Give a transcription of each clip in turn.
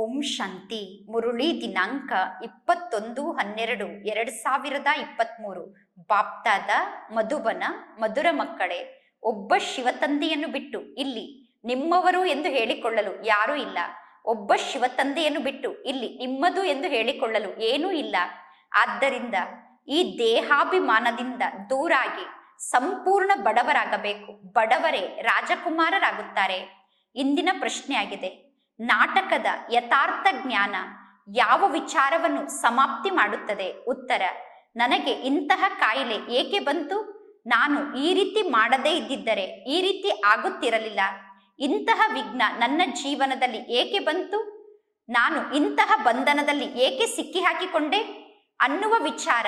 ಓಂ ಶಾಂತಿ. ಮುರುಳಿ ದಿನಾಂಕ ಇಪ್ಪತ್ತೊಂದು ಹನ್ನೆರಡು ಎರಡು ಸಾವಿರದ ಇಪ್ಪತ್ತ್ಮೂರು ಬಾಪ್ತಾದ ಮಧುಬನ ಮಧುರ ಮಕ್ಕಳೇ, ಒಬ್ಬ ಶಿವತಂದೆಯನ್ನು ಬಿಟ್ಟು ಇಲ್ಲಿ ನಿಮ್ಮವರು ಎಂದು ಹೇಳಿಕೊಳ್ಳಲು ಯಾರೂ ಇಲ್ಲ. ಒಬ್ಬ ಶಿವತಂದೆಯನ್ನು ಬಿಟ್ಟು ಇಲ್ಲಿ ನಿಮ್ಮದು ಎಂದು ಹೇಳಿಕೊಳ್ಳಲು ಏನೂ ಇಲ್ಲ. ಆದ್ದರಿಂದ ಈ ದೇಹಾಭಿಮಾನದಿಂದ ದೂರಾಗಿ ಸಂಪೂರ್ಣ ಬಡವರಾಗಬೇಕು. ಬಡವರೇ ರಾಜಕುಮಾರರಾಗುತ್ತಾರೆ. ಇಂದಿನ ಪ್ರಶ್ನೆಯಾಗಿದೆ. ನಾಟಕದ ಯಥಾರ್ಥ ಜ್ಞಾನ ಯಾವ ವಿಚಾರವನ್ನು ಸಮಾಪ್ತಿ ಮಾಡುತ್ತದೆ ಉತ್ತರ, ನನಗೆ ಇಂತಹ ಕಾಯಿಲೆ ಏಕೆ ಬಂತು? ನಾನು ಈ ರೀತಿ ಮಾಡದೇ ಇದ್ದಿದ್ದರೆ ಈ ರೀತಿ ಆಗುತ್ತಿರಲಿಲ್ಲ. ಇಂತಹ ವಿಘ್ನ ನನ್ನ ಜೀವನದಲ್ಲಿ ಏಕೆ ಬಂತು? ನಾನು ಇಂತಹ ಬಂಧನದಲ್ಲಿ ಏಕೆ ಸಿಕ್ಕಿ ಹಾಕಿಕೊಂಡೆ ಅನ್ನುವ ವಿಚಾರ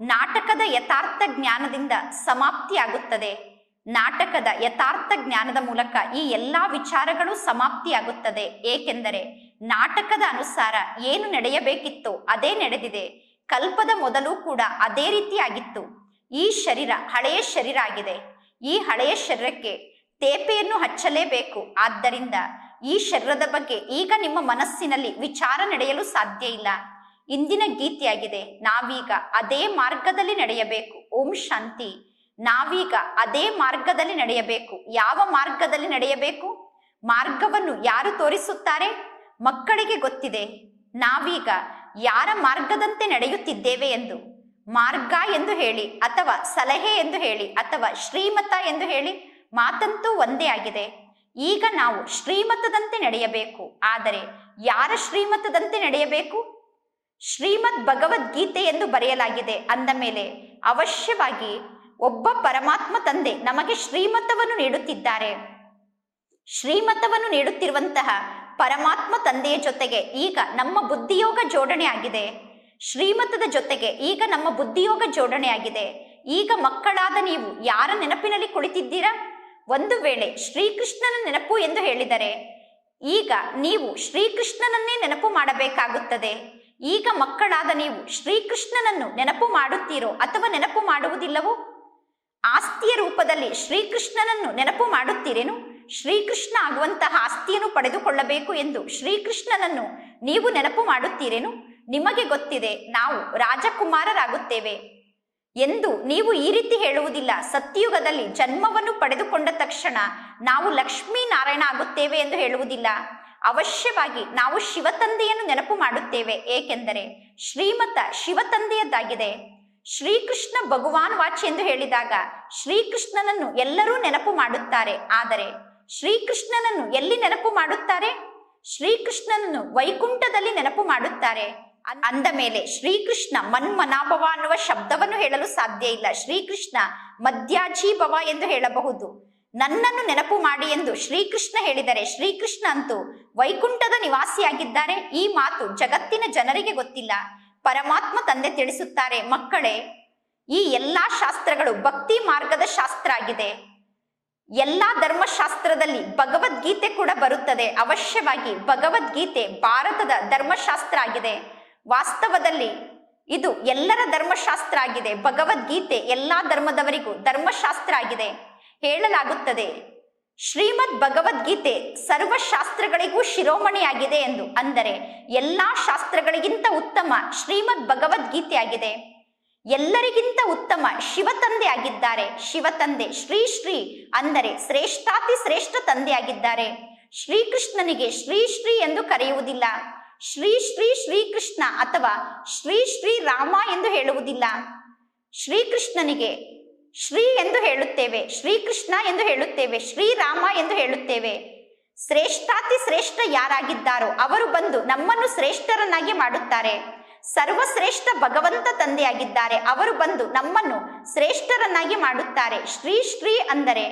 ನಾಟಕದ ಯಥಾರ್ಥ ಜ್ಞಾನದಿಂದ ಸಮಾಪ್ತಿಯಾಗುತ್ತದೆ. ನಾಟಕದ ಯಥಾರ್ಥ ಜ್ಞಾನದ ಮೂಲಕ ಈ ಎಲ್ಲಾ ವಿಚಾರಗಳು ಸಮಾಪ್ತಿಯಾಗುತ್ತದೆ. ಏಕೆಂದರೆ ನಾಟಕದ ಅನುಸಾರ ಏನು ನಡೆಯಬೇಕಿತ್ತು ಅದೇ ನಡೆದಿದೆ. ಕಲ್ಪದ ಮೊದಲು ಕೂಡ ಅದೇ ರೀತಿಯಾಗಿತ್ತು. ಈ ಶರೀರ ಹಳೆಯ ಶರೀರ ಆಗಿದೆ. ಈ ಹಳೆಯ ಶರೀರಕ್ಕೆ ತೇಪೆಯನ್ನು ಹಚ್ಚಲೇಬೇಕು. ಆದ್ದರಿಂದ ಈ ಶರೀರದ ಬಗ್ಗೆ ಈಗ ನಿಮ್ಮ ಮನಸ್ಸಿನಲ್ಲಿ ವಿಚಾರ ನಡೆಯಲು ಸಾಧ್ಯ ಇಲ್ಲ. ಇಂದಿನ ಗೀತೆಯಾಗಿದೆ, ನಾವೀಗ ಅದೇ ಮಾರ್ಗದಲ್ಲಿ ನಡೆಯಬೇಕು. ಓಂ ಶಾಂತಿ. ನಾವೀಗ ಅದೇ ಮಾರ್ಗದಲ್ಲಿ ನಡೆಯಬೇಕು. ಯಾವ ಮಾರ್ಗದಲ್ಲಿ ನಡೆಯಬೇಕು? ಮಾರ್ಗವನ್ನು ಯಾರು ತೋರಿಸುತ್ತಾರೆ? ಮಕ್ಕಳಿಗೆ ಗೊತ್ತಿದೆ. ನಾವೀಗ ಯಾರ ಮಾರ್ಗದಂತೆ ನಡೆಯುತ್ತಿದ್ದೇವೆ ಎಂದು. ಮಾರ್ಗ ಎಂದು ಹೇಳಿ ಅಥವಾ ಸಲಹೆ ಎಂದು ಹೇಳಿ ಅಥವಾ ಶ್ರೀಮತ ಎಂದು ಹೇಳಿ ಮಾತಂತೂ ಒಂದೇ ಆಗಿದೆ. ಈಗ ನಾವು ಶ್ರೀಮತದಂತೆ ನಡೆಯಬೇಕು. ಆದರೆ ಯಾರ ಶ್ರೀಮತದಂತೆ ನಡೆಯಬೇಕು? ಶ್ರೀಮದ್ ಭಗವದ್ಗೀತೆ ಎಂದು ಬರೆಯಲಾಗಿದೆ. ಅಂದ ಮೇಲೆ ಅವಶ್ಯವಾಗಿ ಒಬ್ಬ ಪರಮಾತ್ಮ ತಂದೆ ನಮಗೆ ಶ್ರೀಮತವನ್ನು ನೀಡುತ್ತಿದ್ದಾರೆ. ಶ್ರೀಮತವನ್ನು ನೀಡುತ್ತಿರುವಂತಹ ಪರಮಾತ್ಮ ತಂದೆಯ ಜೊತೆಗೆ ಈಗ ನಮ್ಮ ಬುದ್ಧಿಯೋಗ ಜೋಡಣೆ ಆಗಿದೆ. ಶ್ರೀಮತದ ಜೊತೆಗೆ ಈಗ ನಮ್ಮ ಬುದ್ಧಿಯೋಗ ಜೋಡಣೆ ಆಗಿದೆ. ಈಗ ಮಕ್ಕಳಾದ ನೀವು ಯಾರ ನೆನಪಿನಲ್ಲಿ ಕುಳಿತಿದ್ದೀರಾ? ಒಂದು ವೇಳೆ ಶ್ರೀಕೃಷ್ಣನ ನೆನಪು ಎಂದು ಹೇಳಿದರೆ, ಈಗ ನೀವು ಶ್ರೀಕೃಷ್ಣನನ್ನೇ ನೆನಪು ಮಾಡಬೇಕಾಗುತ್ತದೆ. ಈಗ ಮಕ್ಕಳಾದ ನೀವು ಶ್ರೀಕೃಷ್ಣನನ್ನು ನೆನಪು ಮಾಡುತ್ತೀರೋ ಅಥವಾ ನೆನಪು ಮಾಡುವುದಿಲ್ಲವೋ? ಆಸ್ತಿಯ ರೂಪದಲ್ಲಿ ಶ್ರೀಕೃಷ್ಣನನ್ನು ನೆನಪು ಮಾಡುತ್ತೀರೇನು? ಶ್ರೀಕೃಷ್ಣ ಆಗುವಂತಹ ಆಸ್ತಿಯನ್ನು ಪಡೆದುಕೊಳ್ಳಬೇಕು ಎಂದು ಶ್ರೀಕೃಷ್ಣನನ್ನು ನೀವು ನೆನಪು ಮಾಡುತ್ತೀರೇನು? ನಿಮಗೆ ಗೊತ್ತಿದೆ, ನಾವು ರಾಜಕುಮಾರರಾಗುತ್ತೇವೆ. ಎಂದು ನೀವು ಈ ರೀತಿ ಹೇಳುವುದಿಲ್ಲ. ಸತ್ಯಯುಗದಲ್ಲಿ ಜನ್ಮವನ್ನು ಪಡೆದುಕೊಂಡ ತಕ್ಷಣ ನಾವು ಲಕ್ಷ್ಮೀ ನಾರಾಯಣ ಆಗುತ್ತೇವೆ ಎಂದು ಹೇಳುವುದಿಲ್ಲ. ಅವಶ್ಯವಾಗಿ ನಾವು ಶಿವತಂದೆಯನ್ನು ನೆನಪು ಮಾಡುತ್ತೇವೆ. ಏಕೆಂದರೆ ಶ್ರೀಮತ ಶಿವತಂದೆಯದ್ದಾಗಿದೆ. ಶ್ರೀಕೃಷ್ಣ ಭಗವಾನ್ ವಾಚ್ ಎಂದು ಹೇಳಿದಾಗ ಶ್ರೀಕೃಷ್ಣನನ್ನು ಎಲ್ಲರೂ ನೆನಪು ಮಾಡುತ್ತಾರೆ. ಆದರೆ ಶ್ರೀಕೃಷ್ಣನನ್ನು ಎಲ್ಲಿ ನೆನಪು ಮಾಡುತ್ತಾರೆ? ಶ್ರೀಕೃಷ್ಣನನ್ನು ವೈಕುಂಠದಲ್ಲಿ ನೆನಪು ಮಾಡುತ್ತಾರೆ. ಅಂದ ಮೇಲೆ ಶ್ರೀಕೃಷ್ಣ ಮನ್ಮನಾಭವ ಅನ್ನುವ ಶಬ್ದವನ್ನು ಹೇಳಲು ಸಾಧ್ಯ ಇಲ್ಲ. ಶ್ರೀಕೃಷ್ಣ ಮಧ್ಯಾಜೀಭವ ಎಂದು ಹೇಳಬಹುದು. ನನ್ನನ್ನು ನೆನಪು ಮಾಡಿ ಎಂದು ಶ್ರೀಕೃಷ್ಣ ಹೇಳಿದರೆ ಶ್ರೀಕೃಷ್ಣ ಅಂತೂ ವೈಕುಂಠದ ನಿವಾಸಿಯಾಗಿದ್ದಾರೆ. ಈ ಮಾತು ಜಗತ್ತಿನ ಜನರಿಗೆ ಗೊತ್ತಿಲ್ಲ. ಪರಮಾತ್ಮ ತಂದೆ ತಿಳಿಸುತ್ತಾರೆ, ಮಕ್ಕಳೇ, ಈ ಎಲ್ಲಾ ಶಾಸ್ತ್ರಗಳು ಭಕ್ತಿ ಮಾರ್ಗದ ಶಾಸ್ತ್ರ ಆಗಿದೆ. ಎಲ್ಲಾ ಧರ್ಮಶಾಸ್ತ್ರದಲ್ಲಿ ಭಗವದ್ಗೀತೆ ಕೂಡ ಬರುತ್ತದೆ. ಅವಶ್ಯವಾಗಿ ಭಗವದ್ಗೀತೆ ಭಾರತದ ಧರ್ಮಶಾಸ್ತ್ರ ಆಗಿದೆ. ವಾಸ್ತವದಲ್ಲಿ ಇದು ಎಲ್ಲರ ಧರ್ಮಶಾಸ್ತ್ರ ಆಗಿದೆ. ಭಗವದ್ಗೀತೆ ಎಲ್ಲಾ ಧರ್ಮದವರಿಗೂ ಧರ್ಮಶಾಸ್ತ್ರ ಆಗಿದೆ. ಹೇಳಲಾಗುತ್ತದೆ ಶ್ರೀಮದ್ ಭಗವದ್ಗೀತೆ ಸರ್ವಶಾಸ್ತ್ರಗಳಿಗೂ ಶಿರೋಮಣಿಯಾಗಿದೆ ಎಂದು ಅಂದರೆ ಎಲ್ಲ ಶಾಸ್ತ್ರಗಳಿಗಿಂತ ಉತ್ತಮ ಶ್ರೀಮದ್ ಭಗವದ್ಗೀತೆ ಆಗಿದೆ. ಎಲ್ಲರಿಗಿಂತ ಉತ್ತಮ ಶಿವತಂದೆ ಆಗಿದ್ದಾರೆ. ಶಿವತಂದೆ ಶ್ರೀ ಶ್ರೀ ಅಂದರೆ ಶ್ರೇಷ್ಠಾತಿ ಶ್ರೇಷ್ಠ ತಂದೆ ಆಗಿದ್ದಾರೆ. ಶ್ರೀಕೃಷ್ಣನಿಗೆ ಶ್ರೀ ಶ್ರೀ ಎಂದು ಕರೆಯುವುದಿಲ್ಲ. ಶ್ರೀ ಶ್ರೀ ಶ್ರೀಕೃಷ್ಣ ಅಥವಾ ಶ್ರೀ ಶ್ರೀ ರಾಮ ಎಂದು ಹೇಳುವುದಿಲ್ಲ. ಶ್ರೀಕೃಷ್ಣನಿಗೆ ಶ್ರೀ ಎಂದು ಹೇಳುತ್ತೇವೆ, ಶ್ರೀಕೃಷ್ಣ ಎಂದು ಹೇಳುತ್ತೇವೆ, ಶ್ರೀರಾಮ ಎಂದು ಹೇಳುತ್ತೇವೆ. ಶ್ರೇಷ್ಠಾತಿ ಶ್ರೇಷ್ಠ ಯಾರಾಗಿದ್ದಾರೋ ಅವರು ಬಂದು ನಮ್ಮನ್ನು ಶ್ರೇಷ್ಠರನ್ನಾಗಿ ಮಾಡುತ್ತಾರೆ. ಸರ್ವಶ್ರೇಷ್ಠ ಭಗವಂತ ತಂದೆಯಾಗಿದ್ದಾರೆ, ಅವರು ಬಂದು ನಮ್ಮನ್ನು ಶ್ರೇಷ್ಠರನ್ನಾಗಿ ಮಾಡುತ್ತಾರೆ. ಶ್ರೀ ಶ್ರೀ ಅಂದರೆ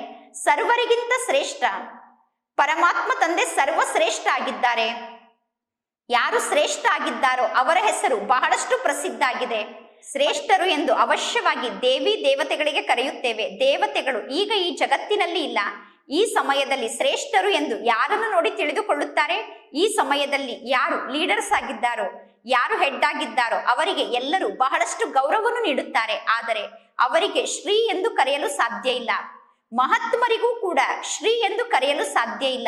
ಸರ್ವರಿಗಿಂತ ಶ್ರೇಷ್ಠ. ಪರಮಾತ್ಮ ತಂದೆ ಸರ್ವಶ್ರೇಷ್ಠ ಆಗಿದ್ದಾರೆ. ಯಾರು ಶ್ರೇಷ್ಠ ಆಗಿದ್ದಾರೋ ಅವರ ಹೆಸರು ಬಹಳಷ್ಟು ಪ್ರಸಿದ್ಧ ಆಗಿದೆ ಶ್ರೇಷ್ಠರು ಎಂದು ಅವಶ್ಯವಾಗಿ ದೇವಿ ದೇವತೆಗಳಿಗೆ ಕರೆಯುತ್ತೇವೆ. ದೇವತೆಗಳು ಈಗ ಈ ಜಗತ್ತಿನಲ್ಲಿ ಇಲ್ಲ. ಈ ಸಮಯದಲ್ಲಿ ಶ್ರೇಷ್ಠರು ಎಂದು ಯಾರನ್ನು ನೋಡಿ ತಿಳಿದುಕೊಳ್ಳುತ್ತಾರೆ? ಈ ಸಮಯದಲ್ಲಿ ಯಾರು ಲೀಡರ್ಸ್ ಆಗಿದ್ದಾರೋ? ಯಾರು ಹೆಡ್ ಆಗಿದ್ದಾರೋ? ಅವರಿಗೆ ಎಲ್ಲರೂ ಬಹಳಷ್ಟು ಗೌರವವನ್ನು ನೀಡುತ್ತಾರೆ. ಆದರೆ ಅವರಿಗೆ ಶ್ರೀ ಎಂದು ಕರೆಯಲು ಸಾಧ್ಯ ಇಲ್ಲ. ಮಹಾತ್ಮರಿಗೂ ಕೂಡ ಶ್ರೀ ಎಂದು ಕರೆಯಲು ಸಾಧ್ಯ ಇಲ್ಲ.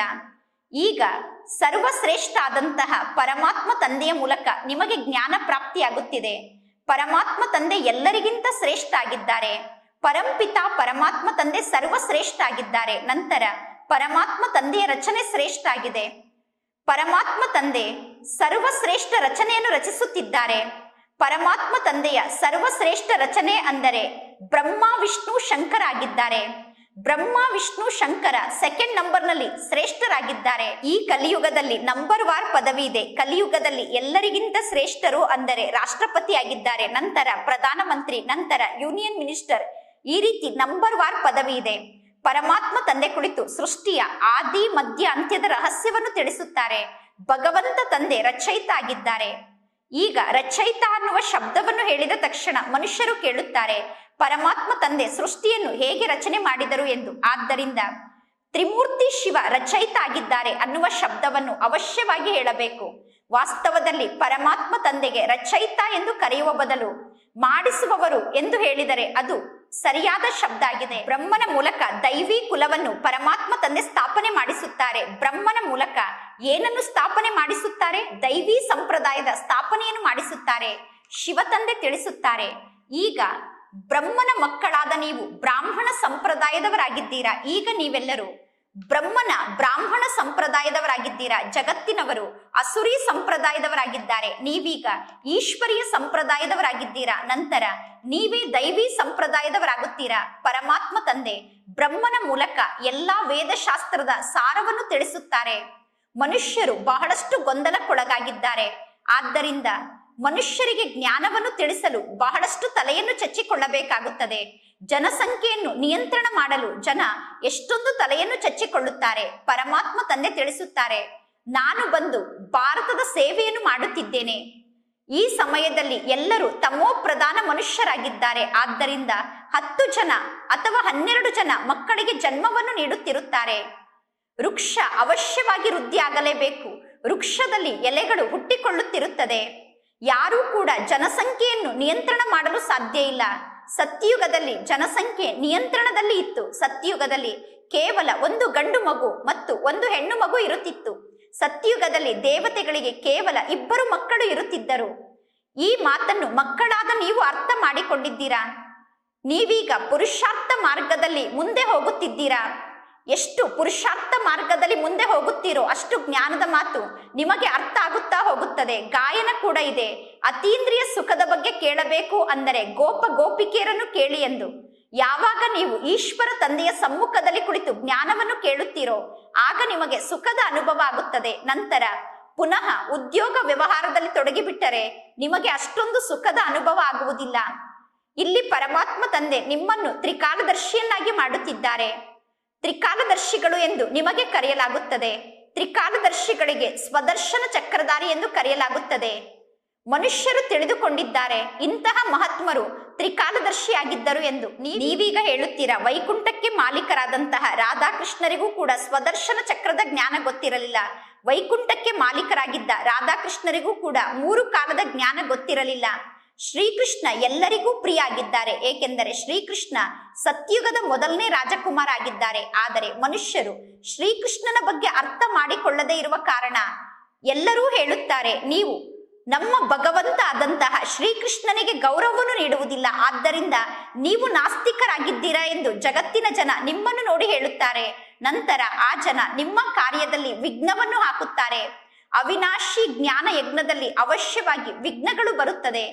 ಈಗ ಸರ್ವಶ್ರೇಷ್ಠ ಆದಂತಹ ಪರಮಾತ್ಮ ತಂದೆಯ ಮೂಲಕ ನಿಮಗೆ ಜ್ಞಾನ ಪ್ರಾಪ್ತಿಯಾಗುತ್ತಿದೆ. ಪರಮಾತ್ಮ ತಂದೆ ಎಲ್ಲರಿಗಿಂತ ಶ್ರೇಷ್ಠ ಆಗಿದ್ದಾರೆ ಪರಂಪಿತ ಪರಮಾತ್ಮ ತಂದೆ ಸರ್ವಶ್ರೇಷ್ಠ ಆಗಿದ್ದಾರೆ ನಂತರ ಪರಮಾತ್ಮ ತಂದೆಯ ರಚನೆ ಶ್ರೇಷ್ಠ ಆಗಿದೆ ಪರಮಾತ್ಮ ತಂದೆ ಸರ್ವಶ್ರೇಷ್ಠ ರಚನೆಯನ್ನು ರಚಿಸುತ್ತಿದ್ದಾರೆ. ಪರಮಾತ್ಮ ತಂದೆಯ ಸರ್ವಶ್ರೇಷ್ಠ ರಚನೆ ಅಂದರೆ ಬ್ರಹ್ಮ, ವಿಷ್ಣು ಶಂಕರ ಆಗಿದ್ದಾರೆ ಬ್ರಹ್ಮ, ವಿಷ್ಣು, ಶಂಕರ ಸೆಕೆಂಡ್ ನಂಬರ್ನಲ್ಲಿ ಶ್ರೇಷ್ಠರಾಗಿದ್ದಾರೆ. ಈ ಕಲಿಯುಗದಲ್ಲಿ ನಂಬರ್ ವಾರ್ ಪದವಿ ಇದೆ. ಕಲಿಯುಗದಲ್ಲಿ ಎಲ್ಲರಿಗಿಂತ ಶ್ರೇಷ್ಠರು ಅಂದರೆ ರಾಷ್ಟ್ರಪತಿ ಆಗಿದ್ದಾರೆ ನಂತರ ಪ್ರಧಾನಮಂತ್ರಿ ನಂತರ ಯೂನಿಯನ್ ಮಿನಿಸ್ಟರ್ ಈ ರೀತಿ ನಂಬರ್ ವಾರ್ ಪದವಿ ಇದೆ. ಪರಮಾತ್ಮ ತಂದೆ ಕುಳಿತು ಸೃಷ್ಟಿಯ ಆದಿ, ಮಧ್ಯ, ಅಂತ್ಯದ ರಹಸ್ಯವನ್ನು ತಿಳಿಸುತ್ತಾರೆ. ಭಗವಂತ ತಂದೆ ರಚಯಿತ ಆಗಿದ್ದಾರೆ. ಈಗ ರಚಯಿತ ಅನ್ನುವ ಶಬ್ದವನ್ನು ಹೇಳಿದ ತಕ್ಷಣ ಮನುಷ್ಯರು ಕೇಳುತ್ತಾರೆ ಪರಮಾತ್ಮ ತಂದೆ ಸೃಷ್ಟಿಯನ್ನು ಹೇಗೆ ರಚನೆ ಮಾಡಿದರು ಎಂದು. ಆದ್ದರಿಂದ ತ್ರಿಮೂರ್ತಿ ಶಿವ ರಚಯಿತ ಆಗಿದ್ದಾರೆ ಅನ್ನುವ ಶಬ್ದವನ್ನು ಅವಶ್ಯವಾಗಿ ಹೇಳಬೇಕು. ವಾಸ್ತವದಲ್ಲಿ ಪರಮಾತ್ಮ ತಂದೆಗೆ ರಚಯಿತ ಎಂದು ಕರೆಯುವ ಬದಲು ಮಾಡಿಸುವವರು ಎಂದು ಹೇಳಿದರೆ ಅದು ಸರಿಯಾದ ಶಬ್ದ ಆಗಿದೆ. ಬ್ರಹ್ಮನ ಮೂಲಕ ದೈವಿ ಕುಲವನ್ನು ಪರಮಾತ್ಮ ತಂದೆ ಸ್ಥಾಪನೆ ಮಾಡಿಸುತ್ತಾರೆ. ಬ್ರಹ್ಮನ ಮೂಲಕ ಏನನ್ನು ಸ್ಥಾಪನೆ ಮಾಡಿಸುತ್ತಾರೆ? ದೈವಿ ಸಂಪ್ರದಾಯದ ಸ್ಥಾಪನೆಯನ್ನು ಮಾಡಿಸುತ್ತಾರೆ. ಶಿವ ತಂದೆ ತಿಳಿಸುತ್ತಾರೆ. ಈಗ ಬ್ರಹ್ಮನ ಮಕ್ಕಳಾದ ನೀವು ಬ್ರಾಹ್ಮಣ ಸಂಪ್ರದಾಯದವರಾಗಿದ್ದೀರಾ? ಈಗ ನೀವೆಲ್ಲರೂ ಬ್ರಹ್ಮನ ಬ್ರಾಹ್ಮಣ ಸಂಪ್ರದಾಯದವರಾಗಿದ್ದೀರಾ? ಜಗತ್ತಿನವರು ಅಸುರಿ ಸಂಪ್ರದಾಯದವರಾಗಿದ್ದಾರೆ. ನೀವೀಗ ಈಶ್ವರೀಯ ಸಂಪ್ರದಾಯದವರಾಗಿದ್ದೀರಾ? ನಂತರ ನೀವೇ ದೈವಿ ಸಂಪ್ರದಾಯದವರಾಗುತ್ತೀರಾ? ಪರಮಾತ್ಮ ತಂದೆ, ಬ್ರಹ್ಮನ ಮೂಲಕ ಎಲ್ಲಾ ವೇದಶಾಸ್ತ್ರದ ಸಾರವನ್ನು ತಿಳಿಸುತ್ತಾರೆ. ಮನುಷ್ಯರು ಬಹಳಷ್ಟು ಗೊಂದಲಕ್ಕೊಳಗಾಗಿದ್ದಾರೆ. ಆದ್ದರಿಂದ ಮನುಷ್ಯರಿಗೆ ಜ್ಞಾನವನ್ನು ತಿಳಿಸಲು ಬಹಳಷ್ಟು ತಲೆಯನ್ನು ಚಚ್ಚಿಕೊಳ್ಳಬೇಕಾಗುತ್ತದೆ. ಜನಸಂಖ್ಯೆಯನ್ನು ನಿಯಂತ್ರಣ ಮಾಡಲು ಜನ ಎಷ್ಟೊಂದು ತಲೆಯನ್ನು ಚಚ್ಚಿಕೊಳ್ಳುತ್ತಾರೆ, ಪರಮಾತ್ಮ ತಂದೆ ತಿಳಿಸುತ್ತಾರೆ. ನಾನು ಬಂದು ಭಾರತದ ಸೇವೆಯನ್ನು ಮಾಡುತ್ತಿದ್ದೇನೆ. ಈ ಸಮಯದಲ್ಲಿ ಎಲ್ಲರೂ ತಮೋ ಪ್ರಧಾನ ಮನುಷ್ಯರಾಗಿದ್ದಾರೆ. ಆದ್ದರಿಂದ ಹತ್ತು ಜನ ಅಥವಾ ಹನ್ನೆರಡು ಜನ ಮಕ್ಕಳಿಗೆ ಜನ್ಮವನ್ನು ನೀಡುತ್ತಿರುತ್ತಾರೆ. ವೃಕ್ಷ ಅವಶ್ಯವಾಗಿ ವೃದ್ಧಿಯಾಗಲೇಬೇಕು. ವೃಕ್ಷದಲ್ಲಿ ಎಲೆಗಳು ಹುಟ್ಟಿಕೊಳ್ಳುತ್ತಿರುತ್ತದೆ. ಯಾರೂ ಕೂಡ ಜನಸಂಖ್ಯೆಯನ್ನು ನಿಯಂತ್ರಣ ಮಾಡಲು ಸಾಧ್ಯ ಇಲ್ಲ. ಸತ್ಯಯುಗದಲ್ಲಿ ಜನಸಂಖ್ಯೆ ನಿಯಂತ್ರಣದಲ್ಲಿ ಇತ್ತು. ಸತ್ಯಯುಗದಲ್ಲಿ ಕೇವಲ ಒಂದು ಗಂಡು ಮಗು ಮತ್ತು ಒಂದು ಹೆಣ್ಣು ಮಗು ಇರುತ್ತಿತ್ತು. ಸತ್ಯಯುಗದಲ್ಲಿ ದೇವತೆಗಳಿಗೆ ಕೇವಲ ಇಬ್ಬರು ಮಕ್ಕಳು ಇರುತ್ತಿದ್ದರು. ಈ ಮಾತನ್ನು ಮಕ್ಕಳಾದ ನೀವು ಅರ್ಥ ಮಾಡಿಕೊಂಡಿದ್ದೀರಾ? ನೀವೀಗ ಪುರುಷಾರ್ಥ ಮಾರ್ಗದಲ್ಲಿ ಮುಂದೆ ಹೋಗುತ್ತಿದ್ದೀರಾ? ಎಷ್ಟು ಪುರುಷಾರ್ಥ ಮಾರ್ಗದಲ್ಲಿ ಮುಂದೆ ಹೋಗುತ್ತೀರೋ ಅಷ್ಟು ಜ್ಞಾನದ ಮಾತು ನಿಮಗೆ ಅರ್ಥ ಆಗುತ್ತಾ ಹೋಗುತ್ತದೆ. ಗಾಯನ ಕೂಡ ಇದೆ. ಅತೀಂದ್ರಿಯ ಸುಖದ ಬಗ್ಗೆ ಕೇಳಬೇಕು ಅಂದರೆ ಗೋಪ ಗೋಪಿಕೆಯರನ್ನು ಕೇಳಿ ಎಂದು. ಯಾವಾಗ ನೀವು ಈಶ್ವರ ತಂದೆಯ ಸಮ್ಮುಖದಲ್ಲಿ ಕುಳಿತು ಜ್ಞಾನವನ್ನು ಕೇಳುತ್ತೀರೋ, ಆಗ ನಿಮಗೆ ಸುಖದ ಅನುಭವ ಆಗುತ್ತದೆ. ನಂತರ ಪುನಃ ಉದ್ಯೋಗ ವ್ಯವಹಾರದಲ್ಲಿ ತೊಡಗಿಬಿಟ್ಟರೆ ನಿಮಗೆ ಅಷ್ಟೊಂದು ಸುಖದ ಅನುಭವ ಆಗುವುದಿಲ್ಲ. ಇಲ್ಲಿ ಪರಮಾತ್ಮ ತಂದೆ ನಿಮ್ಮನ್ನು ತ್ರಿಕಾಲದರ್ಶಿಯನ್ನಾಗಿ ಮಾಡುತ್ತಿದ್ದಾರೆ. ತ್ರಿಕಾಲದರ್ಶಿಗಳು ಎಂದು ನಿಮಗೆ ಕರೆಯಲಾಗುತ್ತದೆ. ತ್ರಿಕಾಲದರ್ಶಿಗಳಿಗೆ ಸ್ವದರ್ಶನ ಚಕ್ರಧಾರಿ ಎಂದು ಕರೆಯಲಾಗುತ್ತದೆ. ಮನುಷ್ಯರು ತಿಳಿದುಕೊಂಡಿದ್ದಾರೆ, ಇಂತಹ ಮಹಾತ್ಮರು ತ್ರಿಕಾಲದರ್ಶಿಯಾಗಿದ್ದರು ಎಂದು ನೀವೀಗ ಹೇಳುತ್ತೀರಾ? ವೈಕುಂಠಕ್ಕೆ ಮಾಲೀಕರಾದಂತಹ ರಾಧಾಕೃಷ್ಣರಿಗೂ ಕೂಡ ಸ್ವದರ್ಶನ ಚಕ್ರದ ಜ್ಞಾನ ಗೊತ್ತಿರಲಿಲ್ಲ. ವೈಕುಂಠಕ್ಕೆ ಮಾಲೀಕರಾಗಿದ್ದ ರಾಧಾಕೃಷ್ಣರಿಗೂ ಕೂಡ ಮೂರು ಕಾಲದ ಜ್ಞಾನ ಗೊತ್ತಿರಲಿಲ್ಲ. ಶ್ರೀಕೃಷ್ಣ ಎಲ್ಲರಿಗೂ ಪ್ರಿಯ ಆಗಿದ್ದಾರೆ ಏಕೆಂದರೆ ಶ್ರೀಕೃಷ್ಣ ಸತ್ಯುಗದ ಮೊದಲನೇ ರಾಜಕುಮಾರ ಆಗಿದ್ದಾರೆ. ಆದರೆ ಮನುಷ್ಯರು ಶ್ರೀಕೃಷ್ಣನ ಬಗ್ಗೆ ಅರ್ಥ ಮಾಡಿಕೊಳ್ಳದೇ ಇರುವ ಕಾರಣ ಎಲ್ಲರೂ ಹೇಳುತ್ತಾರೆ, ನೀವು ನಮ್ಮ ಭಗವಂತ ಆದಂತಹ ಶ್ರೀಕೃಷ್ಣನಿಗೆ ಗೌರವವನ್ನು ನೀಡುವುದಿಲ್ಲ. ಆದ್ದರಿಂದ ನೀವು ನಾಸ್ತಿಕರಾಗಿದ್ದೀರಾ ಎಂದು ಜಗತ್ತಿನ ಜನ ನಿಮ್ಮನ್ನು ನೋಡಿ ಹೇಳುತ್ತಾರೆ. ನಂತರ ಆ ಜನ ನಿಮ್ಮ ಕಾರ್ಯದಲ್ಲಿ ವಿಘ್ನವನ್ನು ಹಾಕುತ್ತಾರೆ. ಅವಿನಾಶಿ ಜ್ಞಾನ ಯಜ್ಞದಲ್ಲಿ ಅವಶ್ಯವಾಗಿ ವಿಘ್ನಗಳು ಬರುತ್ತದೆ.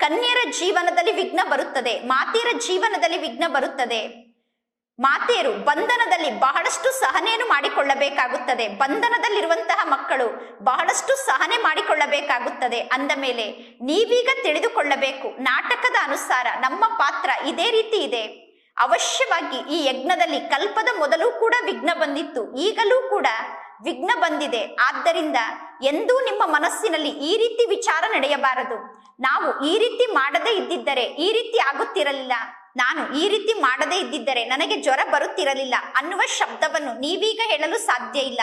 ಕನ್ಯರ ಜೀವನದಲ್ಲಿ ವಿಘ್ನ ಬರುತ್ತದೆ, ಮಾತೆಯರ ಜೀವನದಲ್ಲಿ ವಿಘ್ನ ಬರುತ್ತದೆ. ಮಾತೆಯರು ಬಂಧನದಲ್ಲಿ ಬಹಳಷ್ಟು ಸಹನೆಯನ್ನು ಮಾಡಿಕೊಳ್ಳಬೇಕಾಗುತ್ತದೆ. ಬಂಧನದಲ್ಲಿರುವಂತಹ ಮಕ್ಕಳು ಬಹಳಷ್ಟು ಸಹನೆ ಮಾಡಿಕೊಳ್ಳಬೇಕಾಗುತ್ತದೆ. ಅಂದ ಮೇಲೆ ನೀವೀಗ ತಿಳಿದುಕೊಳ್ಳಬೇಕು, ನಾಟಕದ ಅನುಸಾರ ನಮ್ಮ ಪಾತ್ರ ಇದೇ ರೀತಿ ಇದೆ. ಅವಶ್ಯವಾಗಿ ಈ ಯಜ್ಞದಲ್ಲಿ ಕಲ್ಪದ ಮೊದಲು ಕೂಡ ವಿಘ್ನ ಬಂದಿತ್ತು, ಈಗಲೂ ಕೂಡ ವಿಘ್ನ ಬಂದಿದೆ. ಆದ್ದರಿಂದ ಎಂದೂ ನಿಮ್ಮ ಮನಸ್ಸಿನಲ್ಲಿ ಈ ರೀತಿ ವಿಚಾರ ನಡೆಯಬಾರದು. ನಾವು ಈ ರೀತಿ ಮಾಡದೇ ಇದ್ದಿದ್ದರೆ ಈ ರೀತಿ ಆಗುತ್ತಿರಲಿಲ್ಲ. ನಾನು ಈ ರೀತಿ ಮಾಡದೇ ಇದ್ದಿದ್ದರೆ ನನಗೆ ಜ್ವರ ಬರುತ್ತಿರಲಿಲ್ಲ ಅನ್ನುವ ಶಬ್ದವನ್ನು ನೀವೀಗ ಹೇಳಲು ಸಾಧ್ಯ ಇಲ್ಲ.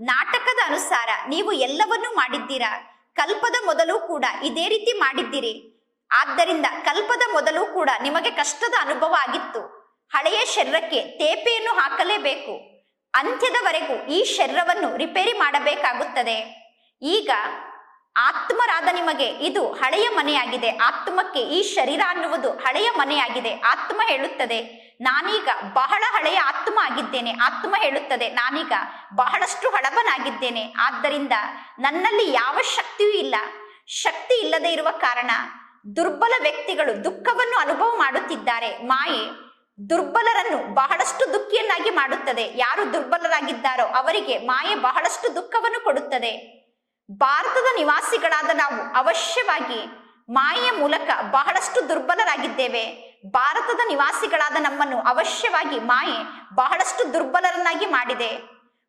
ನಾಟಕದ ಅನುಸಾರ ನೀವು ಎಲ್ಲವನ್ನೂ ಮಾಡಿದ್ದೀರಾ? ಕಲ್ಪದ ಮೊದಲು ಕೂಡ ಇದೇ ರೀತಿ ಮಾಡಿದ್ದೀರಿ. ಆದ್ದರಿಂದ ಕಲ್ಪದ ಮೊದಲು ಕೂಡ ನಿಮಗೆ ಕಷ್ಟದ ಅನುಭವ ಆಗಿತ್ತು. ಹಳೆಯ ಶರೀರಕ್ಕೆ ತೇಪೆಯನ್ನು ಹಾಕಲೇಬೇಕು. ಅಂತ್ಯದವರೆಗೂ ಈ ಶರೀರವನ್ನು ರಿಪೇರಿ ಮಾಡಬೇಕಾಗುತ್ತದೆ. ಈಗ ಆತ್ಮರಾದ ನಿಮಗೆ ಇದು ಹಳೆಯ ಮನೆಯಾಗಿದೆ. ಆತ್ಮಕ್ಕೆ ಈ ಶರೀರ ಅನ್ನುವುದು ಹಳೆಯ ಮನೆಯಾಗಿದೆ. ಆತ್ಮ ಹೇಳುತ್ತದೆ, ನಾನೀಗ ಬಹಳ ಹಳೆಯ ಆತ್ಮ ಆಗಿದ್ದೇನೆ. ಆತ್ಮ ಹೇಳುತ್ತದೆ, ನಾನೀಗ ಬಹಳಷ್ಟು ಹಳಬನಾಗಿದ್ದೇನೆ. ಆದ್ದರಿಂದ ನನ್ನಲ್ಲಿ ಯಾವ ಶಕ್ತಿಯೂ ಇಲ್ಲ. ಶಕ್ತಿ ಇಲ್ಲದೆ ಇರುವ ಕಾರಣ ದುರ್ಬಲ ವ್ಯಕ್ತಿಗಳು ದುಃಖವನ್ನು ಅನುಭವ ಮಾಡುತ್ತಿದ್ದಾರೆ. ಮಾಯೆ ದುರ್ಬಲರನ್ನು ಬಹಳಷ್ಟು ದುಃಖಿಯನ್ನಾಗಿ ಮಾಡುತ್ತದೆ. ಯಾರು ದುರ್ಬಲರಾಗಿದ್ದಾರೋ ಅವರಿಗೆ ಮಾಯೆ ಬಹಳಷ್ಟು ದುಃಖವನ್ನು ಕೊಡುತ್ತದೆ. ಭಾರತದ ನಿವಾಸಿಗಳಾದ ನಾವು ಅವಶ್ಯವಾಗಿ ಮಾಯೆಯ ಮೂಲಕ ಬಹಳಷ್ಟು ದುರ್ಬಲರಾಗಿದ್ದೇವೆ. ಭಾರತದ ನಿವಾಸಿಗಳಾದ ನಮ್ಮನ್ನು ಅವಶ್ಯವಾಗಿ ಮಾಯೆ ಬಹಳಷ್ಟು ದುರ್ಬಲರನ್ನಾಗಿ ಮಾಡಿದೆ.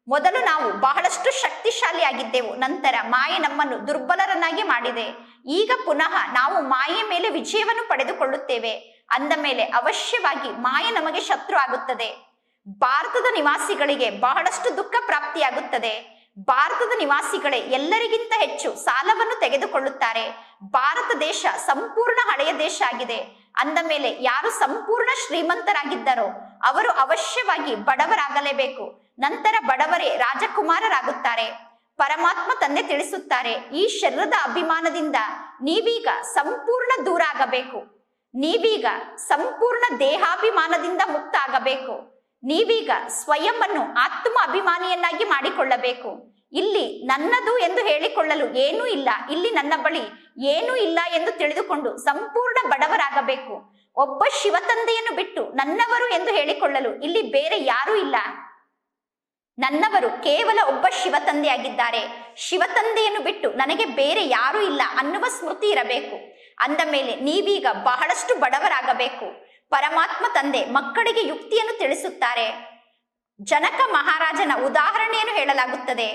ಮೊದಲು ನಾವು ಬಹಳಷ್ಟು ಶಕ್ತಿಶಾಲಿಯಾಗಿದ್ದೆವು, ನಂತರ ಮಾಯೆ ನಮ್ಮನ್ನು ದುರ್ಬಲರನ್ನಾಗಿ ಮಾಡಿದೆ. ಈಗ ಪುನಃ ನಾವು ಮಾಯೆ ಮೇಲೆ ವಿಜಯವನ್ನು ಪಡೆದುಕೊಳ್ಳುತ್ತೇವೆ. ಅಂದ ಮೇಲೆ ಅವಶ್ಯವಾಗಿ ಮಾಯೆ ನಮಗೆ ಶತ್ರು ಆಗುತ್ತದೆ. ಭಾರತದ ನಿವಾಸಿಗಳಿಗೆ ಬಹಳಷ್ಟು ದುಃಖ ಪ್ರಾಪ್ತಿಯಾಗುತ್ತದೆ. ಭಾರತದ ನಿವಾಸಿಗಳೇ ಎಲ್ಲರಿಗಿಂತ ಹೆಚ್ಚು ಸಾಲವನ್ನು ತೆಗೆದುಕೊಳ್ಳುತ್ತಾರೆ. ಭಾರತ ದೇಶ ಸಂಪೂರ್ಣ ಹಳೆಯ ದೇಶ ಆಗಿದೆ. ಅಂದ ಮೇಲೆ ಯಾರು ಸಂಪೂರ್ಣ ಶ್ರೀಮಂತರಾಗಿದ್ದರೋ ಅವರು ಅವಶ್ಯವಾಗಿ ಬಡವರಾಗಲೇಬೇಕು. ನಂತರ ಬಡವರೇ ರಾಜಕುಮಾರರಾಗುತ್ತಾರೆ. ಪರಮಾತ್ಮ ತಂದೆ ತಿಳಿಸುತ್ತಾರೆ, ಈ ಶರೀರದ ಅಭಿಮಾನದಿಂದ ನೀವೀಗ ಸಂಪೂರ್ಣ ದೂರ ಆಗಬೇಕು. ನೀವೀಗ ಸಂಪೂರ್ಣ ದೇಹಾಭಿಮಾನದಿಂದ ಮುಕ್ತ ಆಗಬೇಕು. ನೀವೀಗ ಸ್ವಯಂ ಆತ್ಮ ಅಭಿಮಾನಿಯನ್ನಾಗಿ ಮಾಡಿಕೊಳ್ಳಬೇಕು. ಇಲ್ಲಿ ನನ್ನದು ಎಂದು ಹೇಳಿಕೊಳ್ಳಲು ಏನೂ ಇಲ್ಲ. ಇಲ್ಲಿ ನನ್ನ ಬಳಿ ಏನೂ ಇಲ್ಲ ಎಂದು ತಿಳಿದುಕೊಂಡು ಸಂಪೂರ್ಣ ಬಡವರಾಗಬೇಕು. ಒಬ್ಬ ಶಿವತಂದೆಯನ್ನು ಬಿಟ್ಟು ನನ್ನವರು ಎಂದು ಹೇಳಿಕೊಳ್ಳಲು ಇಲ್ಲಿ ಬೇರೆ ಯಾರೂ ಇಲ್ಲ. ನನ್ನವರು ಕೇವಲ ಒಬ್ಬ ಶಿವತಂದೆಯಾಗಿದ್ದಾರೆ. ಶಿವತಂದೆಯನ್ನು ಬಿಟ್ಟು ನನಗೆ ಬೇರೆ ಯಾರೂ ಇಲ್ಲ ಅನ್ನುವ ಸ್ಮೃತಿ ಇರಬೇಕು. ಅಂದ ಮೇಲೆ ನೀವೀಗ ಬಹಳಷ್ಟು ಬಡವರಾಗಬೇಕು. ಪರಮಾತ್ಮ ತಂದೆ ಮಕ್ಕಳಿಗೆ ಯುಕ್ತಿಯನ್ನು ತಿಳಿಸುತ್ತಾರೆ. ಜನಕ ಮಹಾರಾಜನ ಉದಾಹರಣೆಯನ್ನು ಹೇಳಲಾಗುತ್ತದೆ.